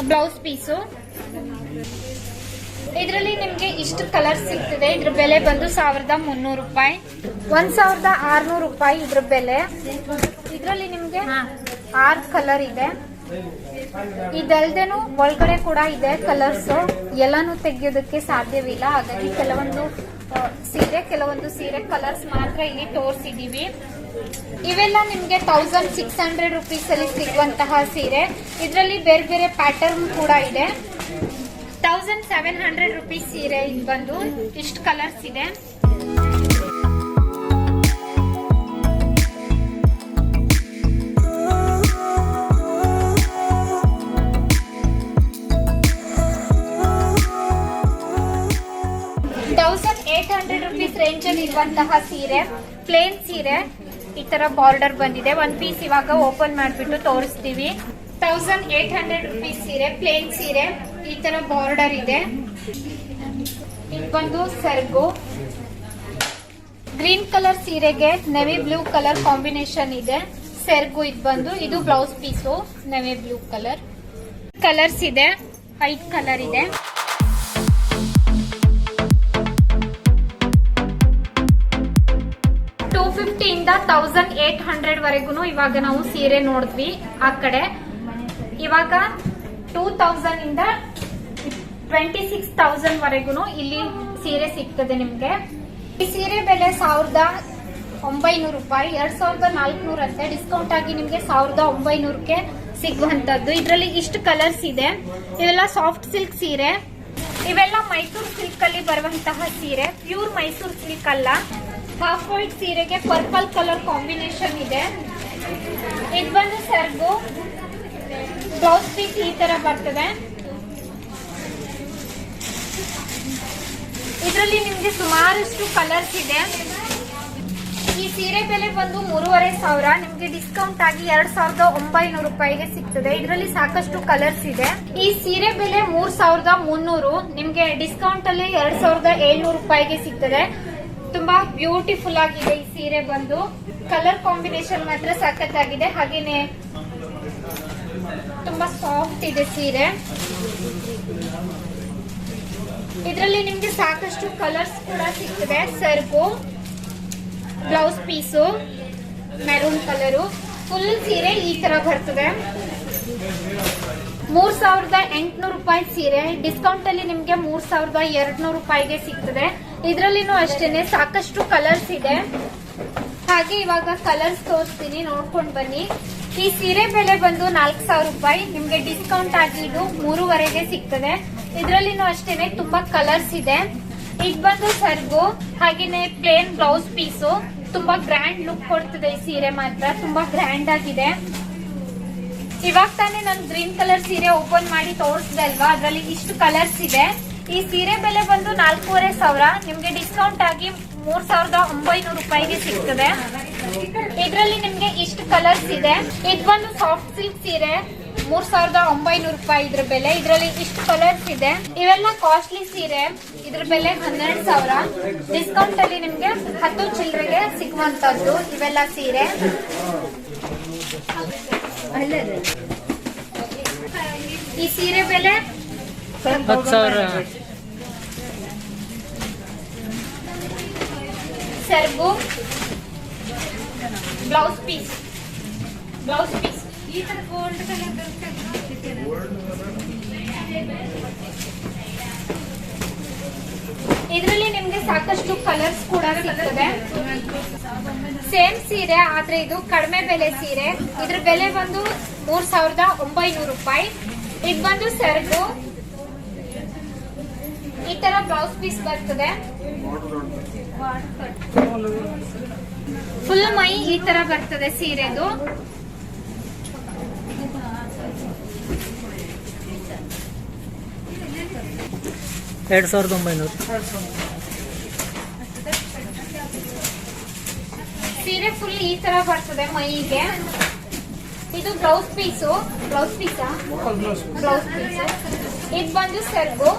ಬ್ಲೌಸ್ ಪೀಸು ಇದರಲ್ಲಿ ನಿಮ್ಗೆ ಇಷ್ಟು ಕಲರ್ ಸಿಗ್ತದೆ. ಇದ್ರ ಬೆಲೆ ಬಂದು ಸಾವಿರದ ಮುನ್ನೂರು ರೂಪಾಯಿ. ಒಂದ್ ಸಾವಿರದ ಆರ್ನೂರು ರೂಪಾಯಿ ಇದ್ರ ಬೆಲೆ. ಇದರಲ್ಲಿ ನಿಮ್ಗೆ ಆರ್ ಕಲರ್ ಇದೆ. ಇದಲ್ದೇನು ಒಳಗಡೆ ಕೂಡ ಇದೆ ಕಲರ್ಸ್ ಎಲ್ಲಾನು ತೆಗಿಯೋದಕ್ಕೆ ಸಾಧ್ಯವಿಲ್ಲ. ಹಾಗಾಗಿ ಕೆಲವೊಂದು ಸೀರೆ, ಕೆಲವೊಂದು ಸೀರೆ ಕಲರ್ಸ್ ಮಾತ್ರ ಇಲ್ಲಿ ತೋರಿಸಿದೀವಿ. ಇವೆಲ್ಲ ನಿಮ್ಗೆ ತೌಸಂಡ್ ಸಿಕ್ಸ್ ಹಂಡ್ರೆಡ್ ರುಪೀಸ್ ಅಲ್ಲಿ ಸಿಗುವಂತಹ ಸೀರೆ. ಇದರಲ್ಲಿ ಬೇರೆ ಬೇರೆ ಪ್ಯಾಟರ್ನ್ ಕೂಡ ಇದೆ. ತೌಸಂಡ್ ಸೆವೆನ್ ಹಂಡ್ರೆಡ್ ರುಪೀಸ್ ಸೀರೆ ಇದು ಬಂದು ಇಷ್ಟು ಕಲರ್ಸ್ ಇದೆ. ಇರುವಂತಹ ಸೀರೆ ಪ್ಲೇನ್ ಸೀರೆ. ಈ ತರ ಬಾರ್ಡರ್ ಬಂದಿದೆ. ಒಂದ್ ಪೀಸ್ ಇವಾಗ ಓಪನ್ ಮಾಡ್ಬಿಟ್ಟು ತೋರಿಸ್ತೀವಿ. ತೌಸಂಡ್ ಏಟ್ ಹಂಡ್ರೆಡ್ ರುಪೀಸ್ ಸೀರೆ ಪ್ಲೇನ್ ಸೀರೆ. ಈ ತರ ಬಾರ್ಡರ್ ಇದೆ. ಇದು ಬಂದು ಸರ್ಗು. ಗ್ರೀನ್ ಕಲರ್ ಸೀರೆಗೆ ನೆವಿ ಬ್ಲೂ ಕಲರ್ ಕಾಂಬಿನೇಷನ್ ಇದೆ. ಸೆರ್ಗು ಇದು ಬಂದು, ಇದು blouse piece navy blue colour colours ಇದೆ. ವೈಟ್ ಕಲರ್ ಇದೆ. ಫಿಫ್ಟಿಯಿಂದ ತೌಸಂಡ್ ಏಟ್ ಹಂಡ್ರೆಡ್ ವರೆಗೂ ಇವಾಗ ನಾವು ಸೀರೆ ನೋಡಿದ್ವಿ ಆ ಕಡೆ. ಇವಾಗ ಟೂ ತೌಸಂಡ್ ಇಂದ ಟ್ವೆಂಟಿ ಸಿಕ್ಸ್ ತೌಸಂಡ್ ವರೆಗೂ ಇಲ್ಲಿ ಸೀರೆ ಸಿಗ್ತದೆ ನಿಮ್ಗೆ. ಈ ಸೀರೆ ಬೆಲೆ ಸಾವಿರದ ಒಂಬೈನೂರು ರೂಪಾಯಿ. ಎರಡ್ ಸಾವಿರದ ನಾಲ್ಕುನೂರ ಅಂತೆ ಡಿಸ್ಕೌಂಟ್ ಆಗಿ ನಿಮ್ಗೆ ಸಾವಿರದ ಒಂಬೈನೂರಕ್ಕೆ ಸಿಗುವಂತದ್ದು ಇದರಲ್ಲಿ ಇಷ್ಟು ಕಲರ್ಸ್ ಇದೆ. ಇವೆಲ್ಲ ಸಾಫ್ಟ್ ಸಿಲ್ಕ್ ಸೀರೆ. ಇವೆಲ್ಲ ಮೈಸೂರು ಸಿಲ್ಕ್ ಅಲ್ಲಿ ಬರುವಂತಹ ಸೀರೆ. ಪ್ಯೂರ್ ಮೈಸೂರು ಸಿಲ್ಕ್ ಅಲ್ಲ. ಹಾಫ್ ವೈಟ್ ಸೀರೆಗೆ ಪರ್ಪಲ್ ಕಲರ್ ಕಾಂಬಿನೇಷನ್ ಇದೆ. ಇದು ಬಂದು ಸರ್ಗು ಬ್ಲೌಸ್ ಪೀಸ್ ಈ ತರ ಬರ್ತದೆ. ಇದರಲ್ಲಿ ನಿಮ್ಗೆ ಸುಮಾರಷ್ಟು ಕಲರ್ಸ್ ಇದೆ. ಈ ಸೀರೆ ಬೆಲೆ ಬಂದು ಮೂರುವರೆ ಸಾವಿರ. ನಿಮ್ಗೆ ಡಿಸ್ಕೌಂಟ್ ಆಗಿ ಎರಡ್ ಸಾವಿರದ ಒಂಬೈನೂರು ರೂಪಾಯಿಗೆ ಸಿಗ್ತದೆ. ಇದರಲ್ಲಿ ಸಾಕಷ್ಟು ಕಲರ್ಸ್ ಇದೆ. ಈ ಸೀರೆ ಬೆಲೆ ಮೂರ್ ಸಾವಿರದ ಮುನ್ನೂರು. ನಿಮ್ಗೆ ಡಿಸ್ಕೌಂಟ್ ಅಲ್ಲಿ ಎರಡ್ ಸಾವಿರದ ಏಳ್ನೂರು ರೂಪಾಯಿಗೆ ಸಿಗ್ತದೆ. ತುಂಬಾ ಬ್ಯೂಟಿಫುಲ್ ಆಗಿದೆ ಈ ಸೀರೆ ಬಂದು. ಕಲರ್ ಕಾಂಬಿನೇಷನ್ ಮಾತ್ರ ಸಖತ್ತಾಗಿದೆ. ಹಾಗೇನೆ ತುಂಬಾ ಸಾಫ್ಟ್ ಇದೆ ಸೀರೆ. ಇದರಲ್ಲಿ ನಿಮ್ಗೆ ಸಾಕಷ್ಟು ಕಲರ್ಸ್ ಕೂಡ ಸಿಗ್ತದೆ. ಸರ್ಗು blouse piece maroon colour full ಸೀರೆ ಈ ತರ ಬರ್ತದೆ. ಮೂರ್ ಸಾವಿರದ ಎಂಟುನೂರು ರೂಪಾಯಿ ಸೀರೆ. ಡಿಸ್ಕೌಂಟ್ ಅಲ್ಲಿ ನಿಮ್ಗೆ ಮೂರ್ ಸಾವಿರದ ಎರಡ್ನೂರು ರೂಪಾಯಿಗೆ ಸಿಗ್ತದೆ. ಇದ್ರಲ್ಲಿನೂ ಅಷ್ಟೇನೆ, ಸಾಕಷ್ಟು ಕಲರ್ಸ್ ಇದೆ. ಹಾಗೆ ಇವಾಗ ಕಲರ್ಸ್ ತೋರಿಸ್ತೀನಿ, ನೋಡ್ಕೊಂಡ್ ಬನ್ನಿ. ಈ ಸೀರೆ ಬೆಲೆ ಬಂದು ನಾಲ್ಕು ಸಾವಿರ ರೂಪಾಯಿ. ನಿಮ್ಗೆ ಡಿಸ್ಕೌಂಟ್ ಆಗಿ ಇದು ಮೂರುವರೆಗೆ ಸಿಗ್ತದೆ. ಇದ್ರಲ್ಲಿನು ಅಷ್ಟೇನೆ ತುಂಬಾ ಕಲರ್ಸ್ ಇದೆ. ಇದು ಬಂದು ಸರ್ಗು, ಹಾಗೇನೆ ಪ್ಲೇನ್ ಬ್ಲೌಸ್ ಪೀಸು ತುಂಬಾ ಗ್ರ್ಯಾಂಡ್ ಲುಕ್ ಕೊಡ್ತದೆ ಈ ಸೀರೆ ಮಾತ್ರ. ತುಂಬಾ ಗ್ರ್ಯಾಂಡ್ ಆಗಿದೆ. ಇವಾಗ ತಾನೇ ನಾನು ಗ್ರೀನ್ ಕಲರ್ ಸೀರೆ ಓಪನ್ ಮಾಡಿ ತೋರಿಸ್ದೆ ಅಲ್ವಾ? ಅದ್ರಲ್ಲಿ ಇಷ್ಟು ಕಲರ್ಸ್ ಇದೆ. ಈ ಸೀರೆ ಬೆಲೆ ಬಂದು ನಾಲ್ಕೂವರೆ ಸಾವಿರ. ನಿಮ್ಗೆ ಡಿಸ್ಕೌಂಟ್ ಆಗಿ ಮೂರ್ ಸಾವಿರದ ಒಂಬೈನೂರು ರೂಪಾಯಿಗೆ ಸಿಗ್ತದೆ. ಇದ್ರಲ್ಲಿ ನಿಮ್ಗೆ ಇಷ್ಟು ಕಲರ್ಸ್ ಇದೆ. ಇದು ಬಂದು ಸಾಫ್ಟ್ ಸಿಲ್ಕ್ ಸೀರೆ, ಮೂರ್ ಸಾವಿರದ ಒಂಬೈನೂರು ರೂಪಾಯಿ ಇದ್ರ ಬೆಲೆ. ಇದ್ರಲ್ಲಿ ಇಷ್ಟು ಕಲರ್ಸ್ ಇದೆ. ಇವೆಲ್ಲ ಕಾಸ್ಟ್ಲಿ ಸೀರೆ. ಇದ್ರ ಬೆಲೆ ಹನ್ನೆರಡು ಸಾವಿರ. ಡಿಸ್ಕೌಂಟ್ ಅಲ್ಲಿ ನಿಮ್ಗೆ ಹತ್ತು ಚಿಲ್ಲರೆಗೆ ಸಿಗುವಂತದ್ದು ಇವೆಲ್ಲ ಸೀರೆ. ಈ ಸೀರೆ ಬೆಲೆ ಹತ್ತು ಸಾವಿರ. ಸೆರ್ಗು. Blouse piece. Blouse piece. ಈ ತರ ಗೋಲ್ಡ್ ಕಲರ್ ಇದರಲ್ಲಿ ನಿಮ್ಗೆ ಸಾಕಷ್ಟು ಕಲರ್ಸ್ ಕೂಡ ಸಿಗ್ತದೆ. ಸೇಮ್ ಸೀರೆ ಆದ್ರೆ ಇದು ಕಡಿಮೆ ಬೆಲೆ ಸೀರೆ. ಇದ್ರ ಬೆಲೆ ಬಂದು ಮೂರ್ ಸಾವಿರದ ಒಂಬೈನೂರು ರೂಪಾಯಿ. ಇದು ಬಂದು ಸೆರಗು. ಈ ತರ ಬ್ಲೌಸ್ ಪೀಸ್ ಬರ್ತದೆ. ಫುಲ್ ಮೈ ಈ ತರ ಬರ್ತದೆ ಸೀರೆದು. ಎರಡು ಸಾವಿರದ ಒಂಬೈನೂರು. ಸೀರೆ ಫುಲ್ ಈ ತರ ಬರ್ತದೆ ಮೈಗೆ. ಇದು ಬ್ಲೌಸ್ ಪೀಸು ಬ್ಲೌಸ್ ಪೀಸಾ ಬ್ಲೌಸ್ ಪೀಸ್ ಇದು ಬಂದು ಸೆರ್ಗು.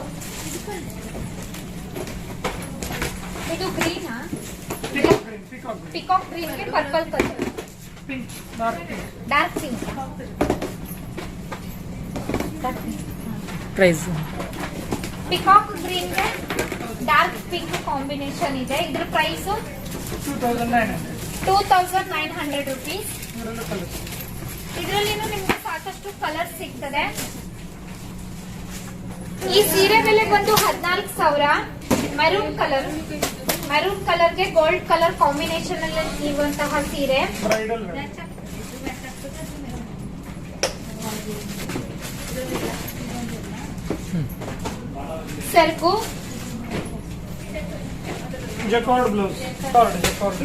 ಇದು green peacock ಗ್ರೀನ್ಗೆ purple colour pink dark pink price peacock ಗ್ರೀನ್ಗೆ dark pink combination ಇದೆ. ಇದ್ರ price two thousand nine hundred rupees ಇದರಲ್ಲಿ ನಿಮ್ಗೆ ಸಾಕಷ್ಟು ಕಲರ್ ಸಿಗ್ತದೆ. ಈ ಸೀರೆ ಬೆಲೆ ಬಂದು ಹದಿನಾಲ್ಕು ಸಾವಿರ. ಮೆರೂನ್ ಕಲರ್ ಮೆರೂನ್ ಕಲರ್ಗೆ ಗೋಲ್ಡ್ ಕಲರ್ ಕಾಂಬಿನೇಷನ್ ಅಲ್ಲಿ ಇರುವಂತಹ ಸೀರೆ ಬ್ರೈಡಲ್ ಸೆರ್ಗು ಜಕಾರ್ಡ್ ಬ್ಲೌಸ್ ಕಾರ್ಡ್ ಜಕಾರ್ಡ್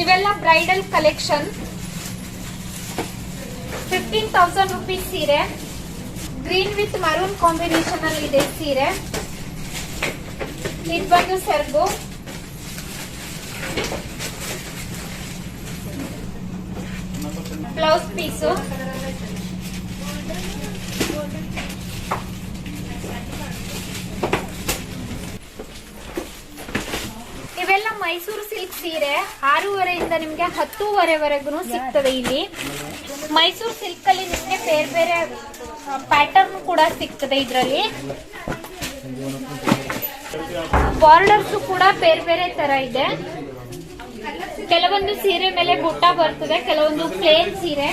ಇವೆಲ್ಲ bridal collection fifteen thousand rupees ಸೀರೆ ಗ್ರೀನ್ ವಿತ್ ಮರೂನ್ ಕಾಂಬಿನೇಷನ್ ಅಲ್ಲಿ ಇದೆ ಈ ಸೀರೆ ಇದು ಬಂದು ಬ್ಲೌಸ್ ಪೀಸು ಇವೆಲ್ಲ ಮೈಸೂರು ಸಿಲ್ಕ್ ಸೀರೆ ಆರೂವರೆಯಿಂದ ನಿಮ್ಗೆ ಹತ್ತೂವರೆವರೆಗೂ ಸಿಗ್ತದೆ ಇಲ್ಲಿ. ಮೈಸೂರು ಸಿಲ್ಕ್ ಅಲ್ಲಿ ನಿಮ್ಗೆ ಬೇರೆ ಬೇರೆ ಪ್ಯಾಟರ್ನ್ ಕೂಡ ಸಿಗ್ತದೆ ಇದರಲ್ಲಿ. ಬಾರ್ಡರ್ಸ್ ಕೂಡ ಬೇರೆ ಬೇರೆ ತರ ಇದೆ. ಕೆಲವೊಂದು ಸೀರೆ ಮೇಲೆ ಗುಟ್ಟ ಬರ್ತದೆ, ಕೆಲವೊಂದು ಪ್ಲೇನ್ ಸೀರೆ.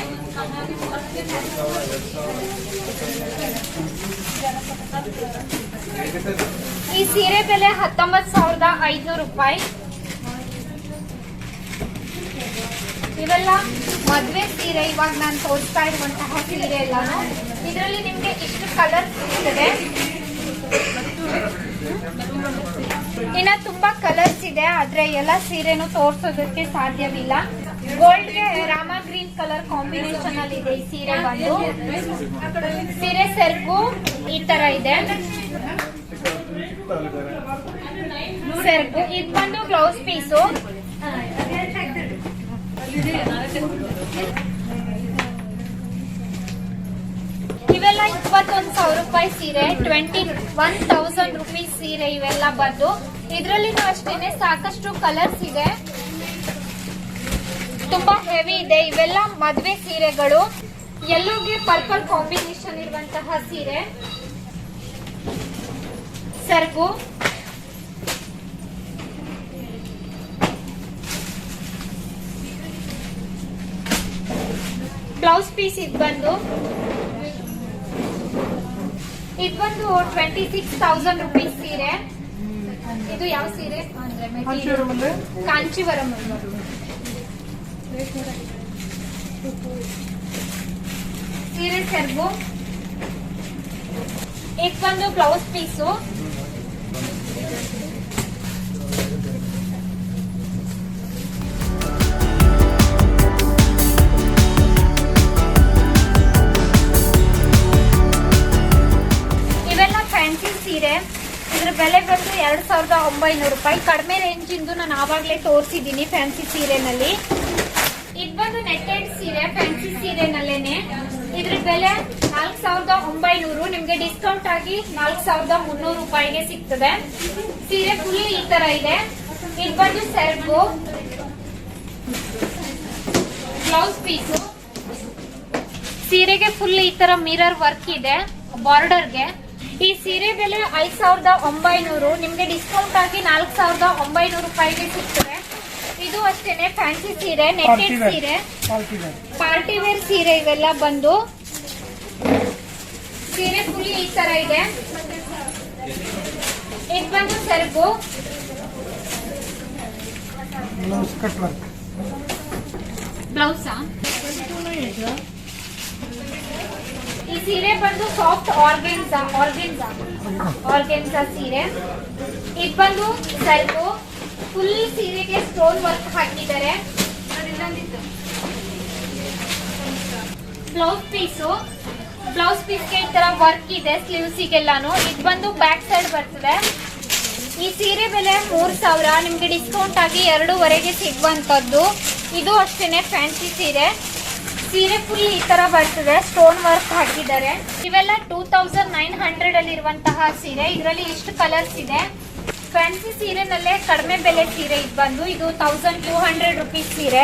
ಈ ಸೀರೆ ಬೆಲೆ ಹತ್ತೊಂಬತ್ತು ಸಾವಿರದ ಐದ್ನೂರು ರೂಪಾಯಿ. ಇವೆಲ್ಲ ಮದ್ವೆ ಸೀರೆ, ಇವಾಗ ನಾನು ತೋರಿಸ್ತಾ ಇರುವಂತಹ ಸೀರೆ ಎಲ್ಲಾನು. ಇದರಲ್ಲಿ ನಿಮ್ಗೆ ಇಷ್ಟು ಕಲರ್ ಸಿಗ್ತದೆ. ಇನ್ನ ತುಂಬಾ ಕಲರ್ಸ್ ಇದೆ, ಆದ್ರೆ ಎಲ್ಲ ಸೀರೆನು ತೋರ್ಸೋದಕ್ಕೆ ಸಾಧ್ಯವಿಲ್ಲ. ಗೋಲ್ಡ್ಗೆ ರಾಮ ಗ್ರೀನ್ ಕಲರ್ ಕಾಂಬಿನೇಷನ್ ಅಲ್ಲಿ ಇದೆ ಈ ಸೀರೆ ಬಂದು. ಸೀರೆ ಸೆರ್ಗು ಈ ತರ ಇದೆ. ಸೆರ್ಗು, ಇದು ಬಂದು ಬ್ಲೌಸ್ ಪೀಸು ಇಪ್ಪತ್ತೊಂದು ಸಾವಿರ ರೂಪಾಯಿ ಸೀರೆ ಟ್ವೆಂಟಿ ಒನ್ ತೌಸಂಡ್ ರುಪೀಸ್ ಸೀರೆ ಇವೆಲ್ಲ ಬಂದು. ಇದ್ರಲ್ಲಿನೂ ಅಷ್ಟೇನೆ ಸಾಕಷ್ಟು ಕಲರ್ಸ್ ಇದೆ. ತುಂಬಾ ಹೆವಿ ಇದೆ. ಇವೆಲ್ಲ ಮದ್ವೆ ಸೀರೆಗಳು. ಎಲ್ಲೋಗೆ ಪರ್ಪಲ್ ಕಾಂಬಿನೇಷನ್ ಇರುವಂತಹ ಸೀರೆ. ಸರ್ಗು. ಬ್ಲೌಸ್ ಪೀಸ್ ಇದು ಬಂದು. ಇದು ಬಂದು ಟ್ವೆಂಟಿ ಸಿಕ್ಸ್ ತೌಸಂಡ್ ರುಪೀಸ್ ಸೀರೆ. ಇದು ಯಾವ ಸೀರೆ? ಅಂದ್ರೆ ಕಾಂಚೀವರಂ ಸೀರೆ ಸೆರ್ಬು ಇದು ಬಂದು ಬ್ಲೌಸ್ ಪೀಸು ಸಾವಿರದ ಒಂಬೈನೂರು ರೂಪಾಯಿ. ಕಡಿಮೆ ರೇಂಜಿಂದು ನಾನು ಆವಾಗಲೇ ತೋರಿಸಿದ್ದೀನಿ ಫ್ಯಾನ್ಸಿ ಸೀರೆನಲ್ಲಿ. ಇದು ಬಂದು ನೆಟ್ಟೆಡ್ ಸೀರೆ ಫ್ಯಾನ್ಸಿ ಸೀರೆನಲ್ಲೇನೆ. ಇದ್ರ ಬೆಲೆ ನಾಲ್ಕು ಸಾವಿರದ ಒಂಬೈನೂರು. ನಿಮಗೆ ಡಿಸ್ಕೌಂಟ್ ಆಗಿ ನಾಲ್ಕು ಸಾವಿರದ ಮುನ್ನೂರು ರೂಪಾಯಿಗೆ ಸಿಗ್ತದೆ. ಸೀರೆ ಫುಲ್ ಈ ತರ ಇದೆ. ಇದು ಬಂದು ಸೆರ್ಗು ಬ್ಲೌಸ್ ಪೀಸು ಸೀರೆಗೆ ಫುಲ್ ಈ ತರ ಮಿರರ್ ವರ್ಕ್ ಇದೆ ಬಾರ್ಡರ್ಗೆ ಈ ಸೀರೆ ಬೆಲೆ ಐದ್ ಸಾವಿರದ ಒಂಬೈನೂರು. ನಿಮ್ಗೆ ಡಿಸ್ಕೌಂಟ್ ಆಗಿ ನಾಲ್ಕು ಸಾವಿರದ ಒಂಬೈನೂರು ರೂಪಾಯಿಗೆ ಸಿಗ್ತದೆ. ಇದು ಅಷ್ಟೇನೆ ಫ್ಯಾನ್ಸಿ ಸೀರೆ ನೆಟ್ಟೆಡ್ ಸೀರೆ. ಪಾರ್ಟಿ ವೇರ್ ಸೀರೆ ಇವೆಲ್ಲ ಬಂದು. ಸೀರೆ ಫುಲ್ ಈ ತರ ಇದೆ. ಇದು ಬಂದು ಸೆರಗು. ಬ್ಲೌಸಾ ಈ ಸೀರೆ ಬಂದು ಸಾಫ್ಟ್ ಆರ್ಗೆನ್ಸಾ ಆರ್ಗೆನ್ಸಾ ಆರ್ಗೆನ್ಸಾ ಸೀರೆ. ಇದು ಬಂದು ಸೆಲ್ಫು ಫುಲ್ ಸೀರೆಗೆ ಸ್ಟೋನ್ ವರ್ಕ್ ಹಾಕಿದ್ದಾರೆ. ಬ್ಲೌಸ್ ಪೀಸು ಬ್ಲೌಸ್ ಪೀಸ್ಗೆ ಈ ತರ ವರ್ಕ್ ಇದೆ ಸ್ಲೀವ್ಸಿಗೆಲ್ಲಾನು ಇದು ಬಂದು ಬ್ಯಾಕ್ ಸೈಡ್ ಬರ್ತದೆ. ಈ ಸೀರೆ ಬೆಲೆ ಮೂರು ಸಾವಿರ. ನಿಮಗೆ ಡಿಸ್ಕೌಂಟ್ ಆಗಿ ಎರಡೂವರೆಗೆ ಸಿಗುವಂತದ್ದು ಇದು ಅಷ್ಟೇನೆ ಫ್ಯಾನ್ಸಿ ಸೀರೆ. ಸೀರೆ ಫುಲ್ ಈ ತರ ಬರ್ತದೆ. ಸ್ಟೋನ್ ವರ್ಕ್ ಹಾಕಿದ್ದಾರೆ. ಇವೆಲ್ಲ ಟೂ ತೌಸಂಡ್ ನೈನ್ ಹಂಡ್ರೆಡ್ ಅಲ್ಲಿ ಇರುವಂತಹ ಸೀರೆ. ಇದರಲ್ಲಿ ಇಷ್ಟು ಕಲರ್ಸ್ ಇದೆ. ಫ್ಯಾನ್ಸಿ ಸೀರೆನಲ್ಲೇ ಕಡಿಮೆ ಬೆಲೆ ಸೀರೆ ಇದು ಬಂದು. ಇದು ತೌಸಂಡ್ ಟೂ ಹಂಡ್ರೆಡ್ ರುಪೀಸ್ ಸೀರೆ.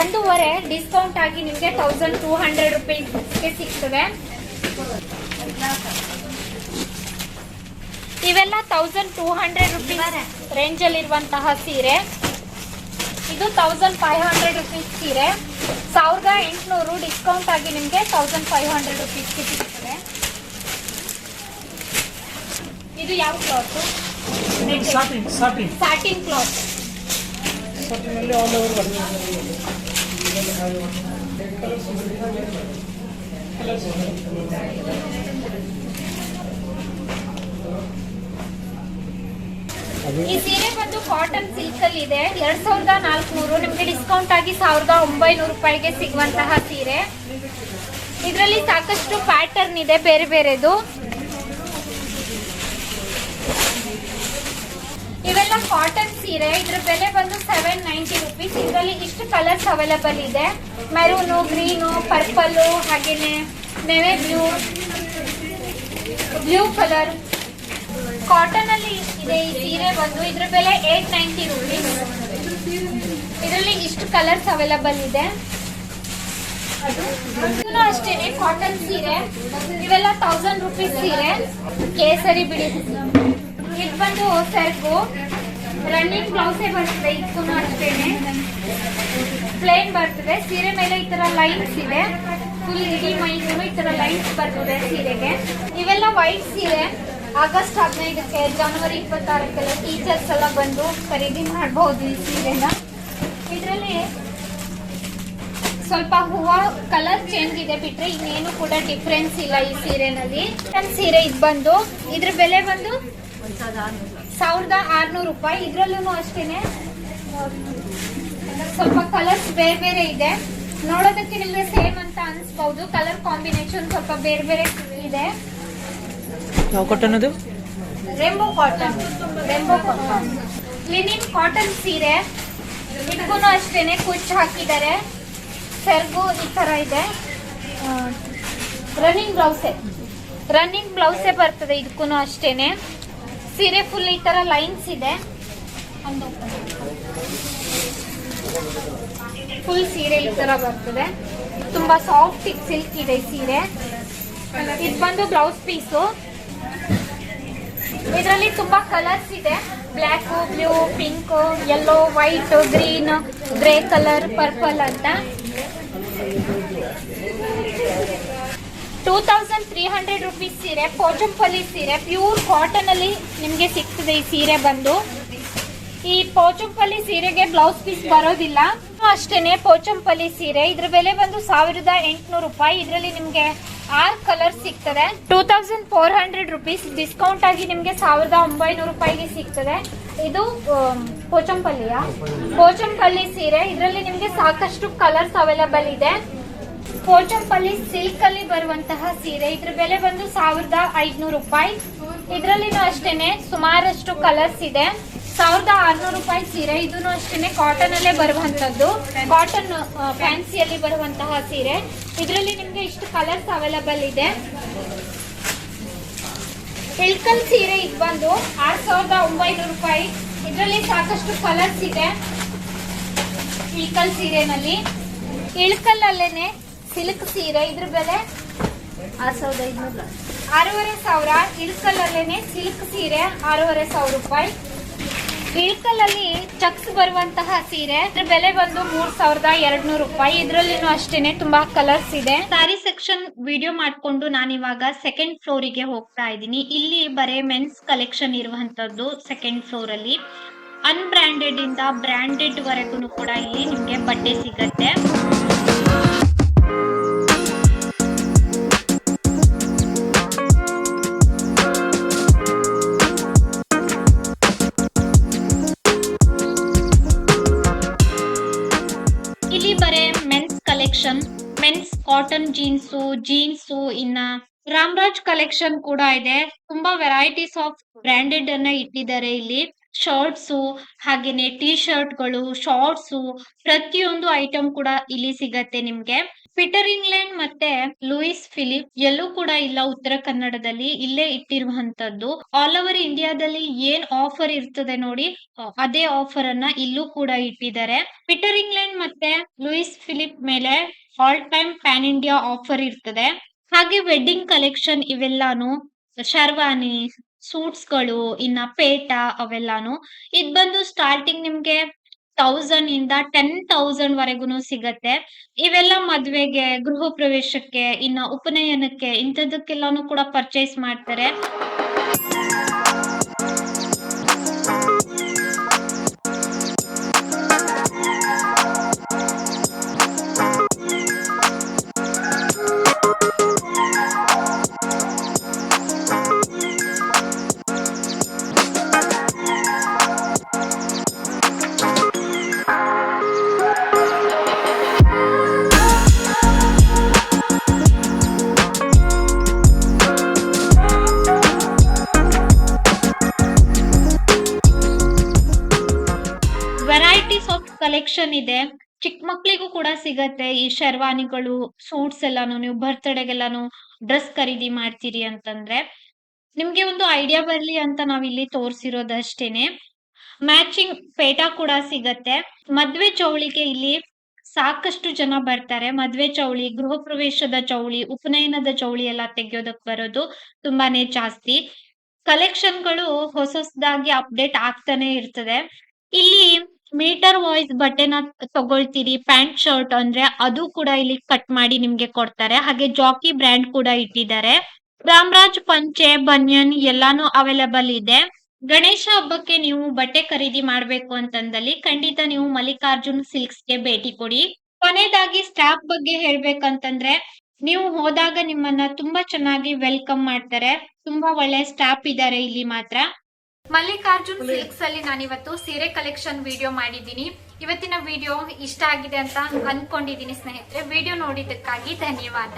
ಒಂದೂವರೆ ಡಿಸ್ಕೌಂಟ್ ಆಗಿ ನಿಮಗೆ ತೌಸಂಡ್ ಟೂ ಹಂಡ್ರೆಡ್ ರುಪೀಸ್ಗೆ ಸಿಗ್ತವೆ ಇವೆಲ್ಲ ತೌಸಂಡ್ ಟೂ ಹಂಡ್ರೆಡ್ ರುಪೀಸ್ ರೇಂಜಲ್ಲಿರುವಂತಹ ಸೀರೆ. ಇದು ತೌಸಂಡ್ ಫೈವ್ ಹಂಡ್ರೆಡ್ ರುಪೀಸ್ ಸೀರೆ. ಸಾವಿರದ ಎಂಟುನೂರು ಡಿಸ್ಕೌಂಟ್ ಆಗಿ ನಿಮಗೆ ತೌಸಂಡ್ ಫೈವ್ ಹಂಡ್ರೆಡ್ ರುಪೀಸ್ ಸಿಗ್ತದೆ. ಇದು ಯಾವ ಕ್ಲಾತ್ ಸ್ಯಾಟಿನ್ ಕ್ಲಾತ್ ಸಾಟಿನಲ್ಲಿ ಆಲ್ ಓವರ್ ಬರ್ತದೆ ಈ ಸೀರೆ ಬಂದು ಕಾಟನ್ ಸಿಲ್ಕ್ ಅಲ್ಲಿ ಇದೆ. ಎರಡ್ ಸಾವಿರದ ನಾಲ್ಕುನೂರು. ನಿಮ್ಗೆ ಡಿಸ್ಕೌಂಟ್ ಆಗಿ ಸಾವಿರದ ಒಂಬೈನೂರು ರೂಪಾಯಿಗೆ ಸಿಗುವಂತಹ ಸೀರೆ. ಇದರಲ್ಲಿ ಸಾಕಷ್ಟು ಪ್ಯಾಟರ್ನ್ ಇದೆ, ಬೇರೆ ಬೇರೆದು. ಇವೆಲ್ಲ ಕಾಟನ್ ಸೀರೆ. ಇದ್ರ ಬೆಲೆ ಬಂದು ಸೆವೆನ್ ನೈಂಟಿ ರುಪೀಸ್ ಇದರಲ್ಲಿ ಇಷ್ಟು ಕಲರ್ಸ್ ಅವೈಲಬಲ್ ಇದೆ. ಮೆರೂನು ಗ್ರೀನು ಪರ್ಪಲ್ ಹಾಗೇನೆ navy blue blue colour cotton ಅಲ್ಲಿ ಇದೆ, ಈ ಸೀರೆ ಬಂದು ಇದ್ರ ಬೆಲೆ ಏಟ್ ನೈಂಟಿ ರುಪೀಸ್ ಇದರಲ್ಲಿ ಇಷ್ಟು ಕಲರ್ಸ್ ಅವೈಲಬಲ್ ಇದೆ. ಅಷ್ಟೇನೆ ಕಾಟನ್ ಸೀರೆ. ಇವೆಲ್ಲ ತೌಸಂಡ್ ರುಪೀಸ್ ಸೀರೆ. ಕೇಸರಿ ಬಿಡಿ ಇದು ಬಂದು ಸೆರ್ಗು. ರನ್ನಿಂಗ್ ಬ್ಲೌಸೇ ಬರ್ತದೆ ಇದಕ್ಕೂ ಅಷ್ಟೇನೆ ಪ್ಲೇನ್ ಬರ್ತದೆ. ಸೀರೆ ಮೇಲೆ ಈ ತರ ಲೈನ್ಸ್ ಇದೆ. ಫುಲ್ ಇಡೀ ಮೈಗೂ ಈ ತರ ಲೈನ್ಸ್ ಬರ್ತದೆ ಸೀರೆಗೆ. ಇವೆಲ್ಲ ವೈಟ್ ಸೀರೆ. ಆಗಸ್ಟ್ ಹದಿನೈದಕ್ಕೆ, ಜನವರಿ ಇಪ್ಪತ್ತಾರಕ್ಕೆಲ್ಲ ಟೀಚರ್ಸ್ ಎಲ್ಲ ಬಂದು ಖರೀದಿ ಮಾಡಬಹುದು ಈ ಸೀರೆನ. ಇದರಲ್ಲಿ ಸ್ವಲ್ಪ ಹೂವ ಕಲರ್ ಚೇಂಜ್ ಇದೆ ಬಿಟ್ರೆ ಇನ್ನೇನು ಕೂಡ ಡಿಫ್ರೆನ್ಸ್ ಇಲ್ಲ ಈ ಸೀರೆನಲ್ಲಿ. ಸೀರೆ ಇದು ಬಂದು, ಇದ್ರ ಬೆಲೆ ಬಂದು ಸಾವಿರದ ಆರ್ನೂರು ರೂಪಾಯಿ. ಇದ್ರಲ್ಲೂ ಅಷ್ಟೇನೆ ಸ್ವಲ್ಪ ಕಲರ್ಸ್ ಬೇರೆ ಬೇರೆ ಇದೆ. ನೋಡೋದಕ್ಕೆ ನಿಮ್ಗೆ ಸೇಮ್ ಅಂತ ಅನ್ಸ್ಬಹುದು ಕಲರ್ ಕಾಂಬಿನೇಷನ್ ಸ್ವಲ್ಪ ಬೇರೆ ಬೇರೆ ಇದೆ. ಯಾವ ಕಾಟನ್ ಅದು rainbow cotton. Rainbow cotton. Linen cotton ಸೀರೆ ಇದಕ್ಕೂ ಅಷ್ಟೇನೆ ಕುಚ್ಚು ಹಾಕಿದ್ದಾರೆ. ಸೆರ್ಗು ಈ ತರ ಇದೆ. ರನ್ನಿಂಗ್ ಬ್ಲೌಸೆ ರನ್ನಿಂಗ್ ಬ್ಲೌಸೇ ಬರ್ತದೆ ಇದಕ್ಕೂ ಅಷ್ಟೇನೆ. ಸೀರೆ ಫುಲ್ ಈ ತರ ಲೈನ್ಸ್ ಇದೆ. ಫುಲ್ ಸೀರೆ ಈ ತರ ಬರ್ತದೆ. ತುಂಬಾ ಸಾಫ್ಟ್ ಸಿಲ್ಕ್ ಇದೆ ಸೀರೆ. ಇದು ಬಂದು ಬ್ಲೌಸ್ ಪೀಸು ಇದರಲ್ಲಿ ತುಂಬಾ ಕಲರ್ಸ್ ಇದೆ. Black blue pink yellow white green grey colour purple ಅಂತ. Two thousand three hundred rupees ಸೀರೆ ಪೋಚಂಪಲ್ಲಿ ಸೀರೆ ಪ್ಯೂರ್ ಕಾಟನ್ ಅಲ್ಲಿ ನಿಮಗೆ ಸಿಗ್ತದೆ ಈ ಸೀರೆ ಬಂದು. ಈ ಪೋಚಂಪಲ್ಲಿ ಸೀರೆಗೆ ಬ್ಲೌಸ್ ಪೀಸ್ ಬರೋದಿಲ್ಲ. ಅಷ್ಟೇನೆ ಪೋಚಂಪಲ್ಲಿ ಸೀರೆ. ಇದ್ರ ಬೆಲೆ ಬಂದು ಸಾವಿರದ ಎಂಟುನೂರು ರೂಪಾಯಿ. ಇದರಲ್ಲಿ ನಿಮಗೆ ಆರ್ ಕಲರ್ ಸಿಗ್ತದೆ. Two thousand four hundred rupees discount ಆಗಿ ನಿಮಗೆ ಸಾವಿರದ ಒಂಬೈನೂರು ರೂಪಾಯಿಗೆ ಸಿಗ್ತದೆ. ಇದು ಕೋಚಂಪಲ್ಲಿಯ ಪೋಚಂಪಲ್ಲಿ ಸೀರೆ. ಇದರಲ್ಲಿ ನಿಮಗೆ ಸಾಕಷ್ಟು ಕಲರ್ಸ್ ಅವೈಲೇಬಲ್ ಇದೆ. ಪೋಚಂಪಲ್ಲಿ ಸಿಲ್ಕ್ ಅಲ್ಲಿ ಬರುವಂತಹ ಸೀರೆ. ಇದ್ರ ಬೆಲೆ ಬಂದು ಸಾವಿರದ ಐದ್ನೂರು ರೂಪಾಯಿ. ಇದ್ರಲ್ಲಿನೂ ಅಷ್ಟೇನೆ ಸುಮಾರಷ್ಟು ಕಲರ್ಸ್ ಇದೆ. ಸಾವಿರದ ಆರ್ನೂರು ರೂಪಾಯಿ ಸೀರೆ. ಇದನ್ನು ಅಷ್ಟೇ ಕಾಟನ್ ಅಲ್ಲೇ ಬರುವಂತದ್ದು. ಕಾಟನ್ ಫ್ಯಾನ್ಸಿಯಲ್ಲಿ ಬರುವಂತಹ ಸೀರೆ. ಇದರಲ್ಲಿ ನಿಮ್ಗೆ ಇಷ್ಟು ಕಲರ್ಸ್ ಅವೈಲಬಲ್ ಇದೆ. ಇಳ್ಕಲ್ ಸೀರೆ ಇದು ಬಂದು ಆರ್ ಸಾವಿರದ ಒಂಬೈನೂರು ರೂಪಾಯಿ. ಇದರಲ್ಲಿ ಸಾಕಷ್ಟು ಕಲರ್ಸ್ ಇದೆ ಇಳ್ಕಲ್ ಸೀರೆನಲ್ಲಿ. ಇಳ್ಕಲ್ ಅಲ್ಲೇನೆ ಸಿಲ್ಕ್ ಸೀರೆ. ಇದ್ರ ಬೆಲೆ ಆರು ಸಾವಿರದ ಐನೂರು ಆರೂವರೆ ಸಾವಿರ. ಇಳ್ಕಲ್ ಸಿಲ್ಕ್ ಸೀರೆ ಆರೂವರೆ ಸಾವಿರ ರೂಪಾಯಿ. ಇಳ್ಕಲ್ ಅಲ್ಲಿ ಚಕ್ಸ್ ಬರುವಂತಹ ಸೀರೆ. ಇದ್ರ ಬೆಲೆ ಬಂದು ಮೂರ್ ಸಾವಿರದ ಎರಡ್ ನೂರು ರೂಪಾಯಿ. ಇದ್ರಲ್ಲಿನೂ ಅಷ್ಟೇನೆ ತುಂಬಾ ಕಲರ್ಸ್ ಇದೆ. ಸಾರಿ ಸೆಕ್ಷನ್ ವಿಡಿಯೋ ಮಾಡ್ಕೊಂಡು ನಾನು ಇವಾಗ ಸೆಕೆಂಡ್ ಫ್ಲೋರಿಗೆ ಹೋಗ್ತಾ ಇದ್ದೀನಿ. ಇಲ್ಲಿ ಬರೇ ಮೆನ್ಸ್ ಕಲೆಕ್ಷನ್ ಇರುವಂತದ್ದು ಸೆಕೆಂಡ್ ಫ್ಲೋರ್ ಅಲ್ಲಿ. ಅನ್ಬ್ರ್ಯಾಂಡೆಡ್ ಇಂದ ಬ್ರ್ಯಾಂಡೆಡ್ ವರೆಗೂ ಕೂಡ ಇಲ್ಲಿ ನಿಮ್ಗೆ ಬಟ್ಟೆ ಸಿಗತ್ತೆ. ಕಾಟನ್ ಜೀನ್ಸ್ ಜೀನ್ಸ್ ಇನ್ನ ರಾಮ್ರಾಜ್ ಕಲೆಕ್ಷನ್ ಕೂಡ ಇದೆ. ತುಂಬಾ ವೆರೈಟೀಸ್ ಆಫ್ ಬ್ರಾಂಡೆಡ್ ಅನ್ನ ಇಟ್ಟಿದ್ದಾರೆ ಇಲ್ಲಿ. ಶರ್ಟ್ಸು ಹಾಗೇನೆ ಟಿ ಶರ್ಟ್ಗಳು ಶಾರ್ಟ್ಸು ಪ್ರತಿಯೊಂದು ಐಟಮ್ ಕೂಡ ಇಲ್ಲಿ ಸಿಗತ್ತೆ ನಿಮ್ಗೆ. ಪೀಟರ್ ಇಂಗ್ಲೆಂಡ್ ಮತ್ತೆ ಲೂಯಿಸ್ ಫಿಲಿಪ್ ಎಲ್ಲೂ ಕೂಡ ಇಲ್ಲ ಉತ್ತರ ಕನ್ನಡದಲ್ಲಿ, ಇಲ್ಲೇ ಇಟ್ಟಿರುವಂತದ್ದು ಆಲ್ ಓವರ್ ಇಂಡಿಯಾದಲ್ಲಿ ಏನ್ ಆಫರ್ ಇರ್ತದೆ ನೋಡಿ, ಅದೇ ಆಫರ್ ಅನ್ನ ಇಲ್ಲೂ ಕೂಡ ಇಟ್ಟಿದ್ದಾರೆ. ಪೀಟರ್ ಇಂಗ್ಲೆಂಡ್ ಮತ್ತೆ ಲೂಯಿಸ್ ಫಿಲಿಪ್ ಮೇಲೆ all time pan India offer ಇರ್ತದೆ. ಹಾಗೆ ವೆಡ್ಡಿಂಗ್ ಕಲೆಕ್ಷನ್ ಇವೆಲ್ಲಾನು, ಶರ್ವಾನಿ ಸೂಟ್ಸ್ಗಳು ಇನ್ನ ಪೇಟ ಅವೆಲ್ಲಾನು. ಇದ್ ಬಂದು ಸ್ಟಾರ್ಟಿಂಗ್ ನಿಮ್ಗೆ ತೌಸಂಡ್ ಇಂದ ಟೆನ್ ತೌಸಂಡ್ ವರೆಗೂ ಸಿಗತ್ತೆ. ಇವೆಲ್ಲ ಮದ್ವೆಗೆ, ಗೃಹ ಪ್ರವೇಶಕ್ಕೆ, ಇನ್ನ ಉಪನಯನಕ್ಕೆ ಇಂಥದಕ್ಕೆಲ್ಲಾನು ಕೂಡ ಪರ್ಚೇಸ್ ಮಾಡ್ತಾರೆ. ಕಲೆಕ್ಷನ್ ಇದೆ. ಚಿಕ್ಕ ಮಕ್ಳಿಗೂ ಕೂಡ ಸಿಗತ್ತೆ ಈ ಶರ್ವಾನಿಗಳು, ಸೂಟ್ಸ್ ಎಲ್ಲಾನು, ನೀವು ಬರ್ತ್ಡೇಗೆಲ್ಲಾನು ಡ್ರೆಸ್ ಖರೀದಿ ಮಾಡ್ತೀರಿ ಅಂತಂದ್ರೆ. ನಿಮ್ಗೆ ಒಂದು ಐಡಿಯಾ ಬರ್ಲಿ ಅಂತ ನಾವ್ ಇಲ್ಲಿ ತೋರ್ಸಿರೋದಷ್ಟೇನೆ. ಮ್ಯಾಚಿಂಗ್ ಪೇಟಾ ಕೂಡ ಸಿಗತ್ತೆ. ಮದ್ವೆ ಚೌಳಿಗೆ ಇಲ್ಲಿ ಸಾಕಷ್ಟು ಜನ ಬರ್ತಾರೆ. ಮದ್ವೆ ಚೌಳಿ, ಗೃಹ ಪ್ರವೇಶದ ಚೌಳಿ, ಉಪನಯನದ ಚೌಳಿ ಎಲ್ಲ ತೆಗಿಯೋದಕ್ ಬರೋದು ತುಂಬಾನೇ ಜಾಸ್ತಿ. ಕಲೆಕ್ಷನ್ಗಳು ಹೊಸ ಹೊಸದಾಗಿ ಅಪ್ಡೇಟ್ ಆಗ್ತಾನೆ ಇರ್ತದೆ. ಇಲ್ಲಿ ಮೀಟರ್ ವಾಯ್ಸ್ ಬಟ್ಟೆನ ತಗೊಳ್ತೀರಿ ಪ್ಯಾಂಟ್ ಶರ್ಟ್ ಅಂದ್ರೆ ಅದು ಕೂಡ ಇಲ್ಲಿ ಕಟ್ ಮಾಡಿ ನಿಮ್ಗೆ ಕೊಡ್ತಾರೆ. ಹಾಗೆ ಜಾಕಿ ಬ್ರ್ಯಾಂಡ್ ಕೂಡ ಇಟ್ಟಿದ್ದಾರೆ. ರಾಮರಾಜ್ ಪಂಚೆ, ಬನಿಯನ್ ಎಲ್ಲಾನು ಅವೈಲೇಬಲ್ ಇದೆ. ಗಣೇಶ ಹಬ್ಬಕ್ಕೆ ನೀವು ಬಟ್ಟೆ ಖರೀದಿ ಮಾಡ್ಬೇಕು ಅಂತಂದಲ್ಲಿ ಖಂಡಿತ ನೀವು ಮಲ್ಲಿಕಾರ್ಜುನ್ ಸಿಲ್ಕ್ಸ್ಗೆ ಭೇಟಿ ಕೊಡಿ. ಕೊನೆಯದಾಗಿ ಸ್ಟಾಫ್ ಬಗ್ಗೆ ಹೇಳ್ಬೇಕಂತಂದ್ರೆ, ನೀವು ಹೋದಾಗ ನಿಮ್ಮನ್ನ ತುಂಬಾ ಚೆನ್ನಾಗಿ ವೆಲ್ಕಮ್ ಮಾಡ್ತಾರೆ. ತುಂಬಾ ಒಳ್ಳೆ ಸ್ಟಾಫ್ ಇದ್ದಾರೆ ಇಲ್ಲಿ ಮಾತ್ರ. ಮಲ್ಲಿಕಾರ್ಜುನ್ ಸಿಲ್ಕ್ಸ್ ಅಲ್ಲಿ ನಾನಿವತ್ತು ಸೀರೆ ಕಲೆಕ್ಷನ್ ವಿಡಿಯೋ ಮಾಡಿದ್ದೀನಿ. ಇವತ್ತಿನ ವಿಡಿಯೋ ಇಷ್ಟ ಆಗಿದೆ ಅಂತ ಅನ್ಕೊಂಡಿದ್ದೀನಿ ಸ್ನೇಹಿತರೆ. ವಿಡಿಯೋ ನೋಡಿದ್ದಕ್ಕಾಗಿ ಧನ್ಯವಾದ.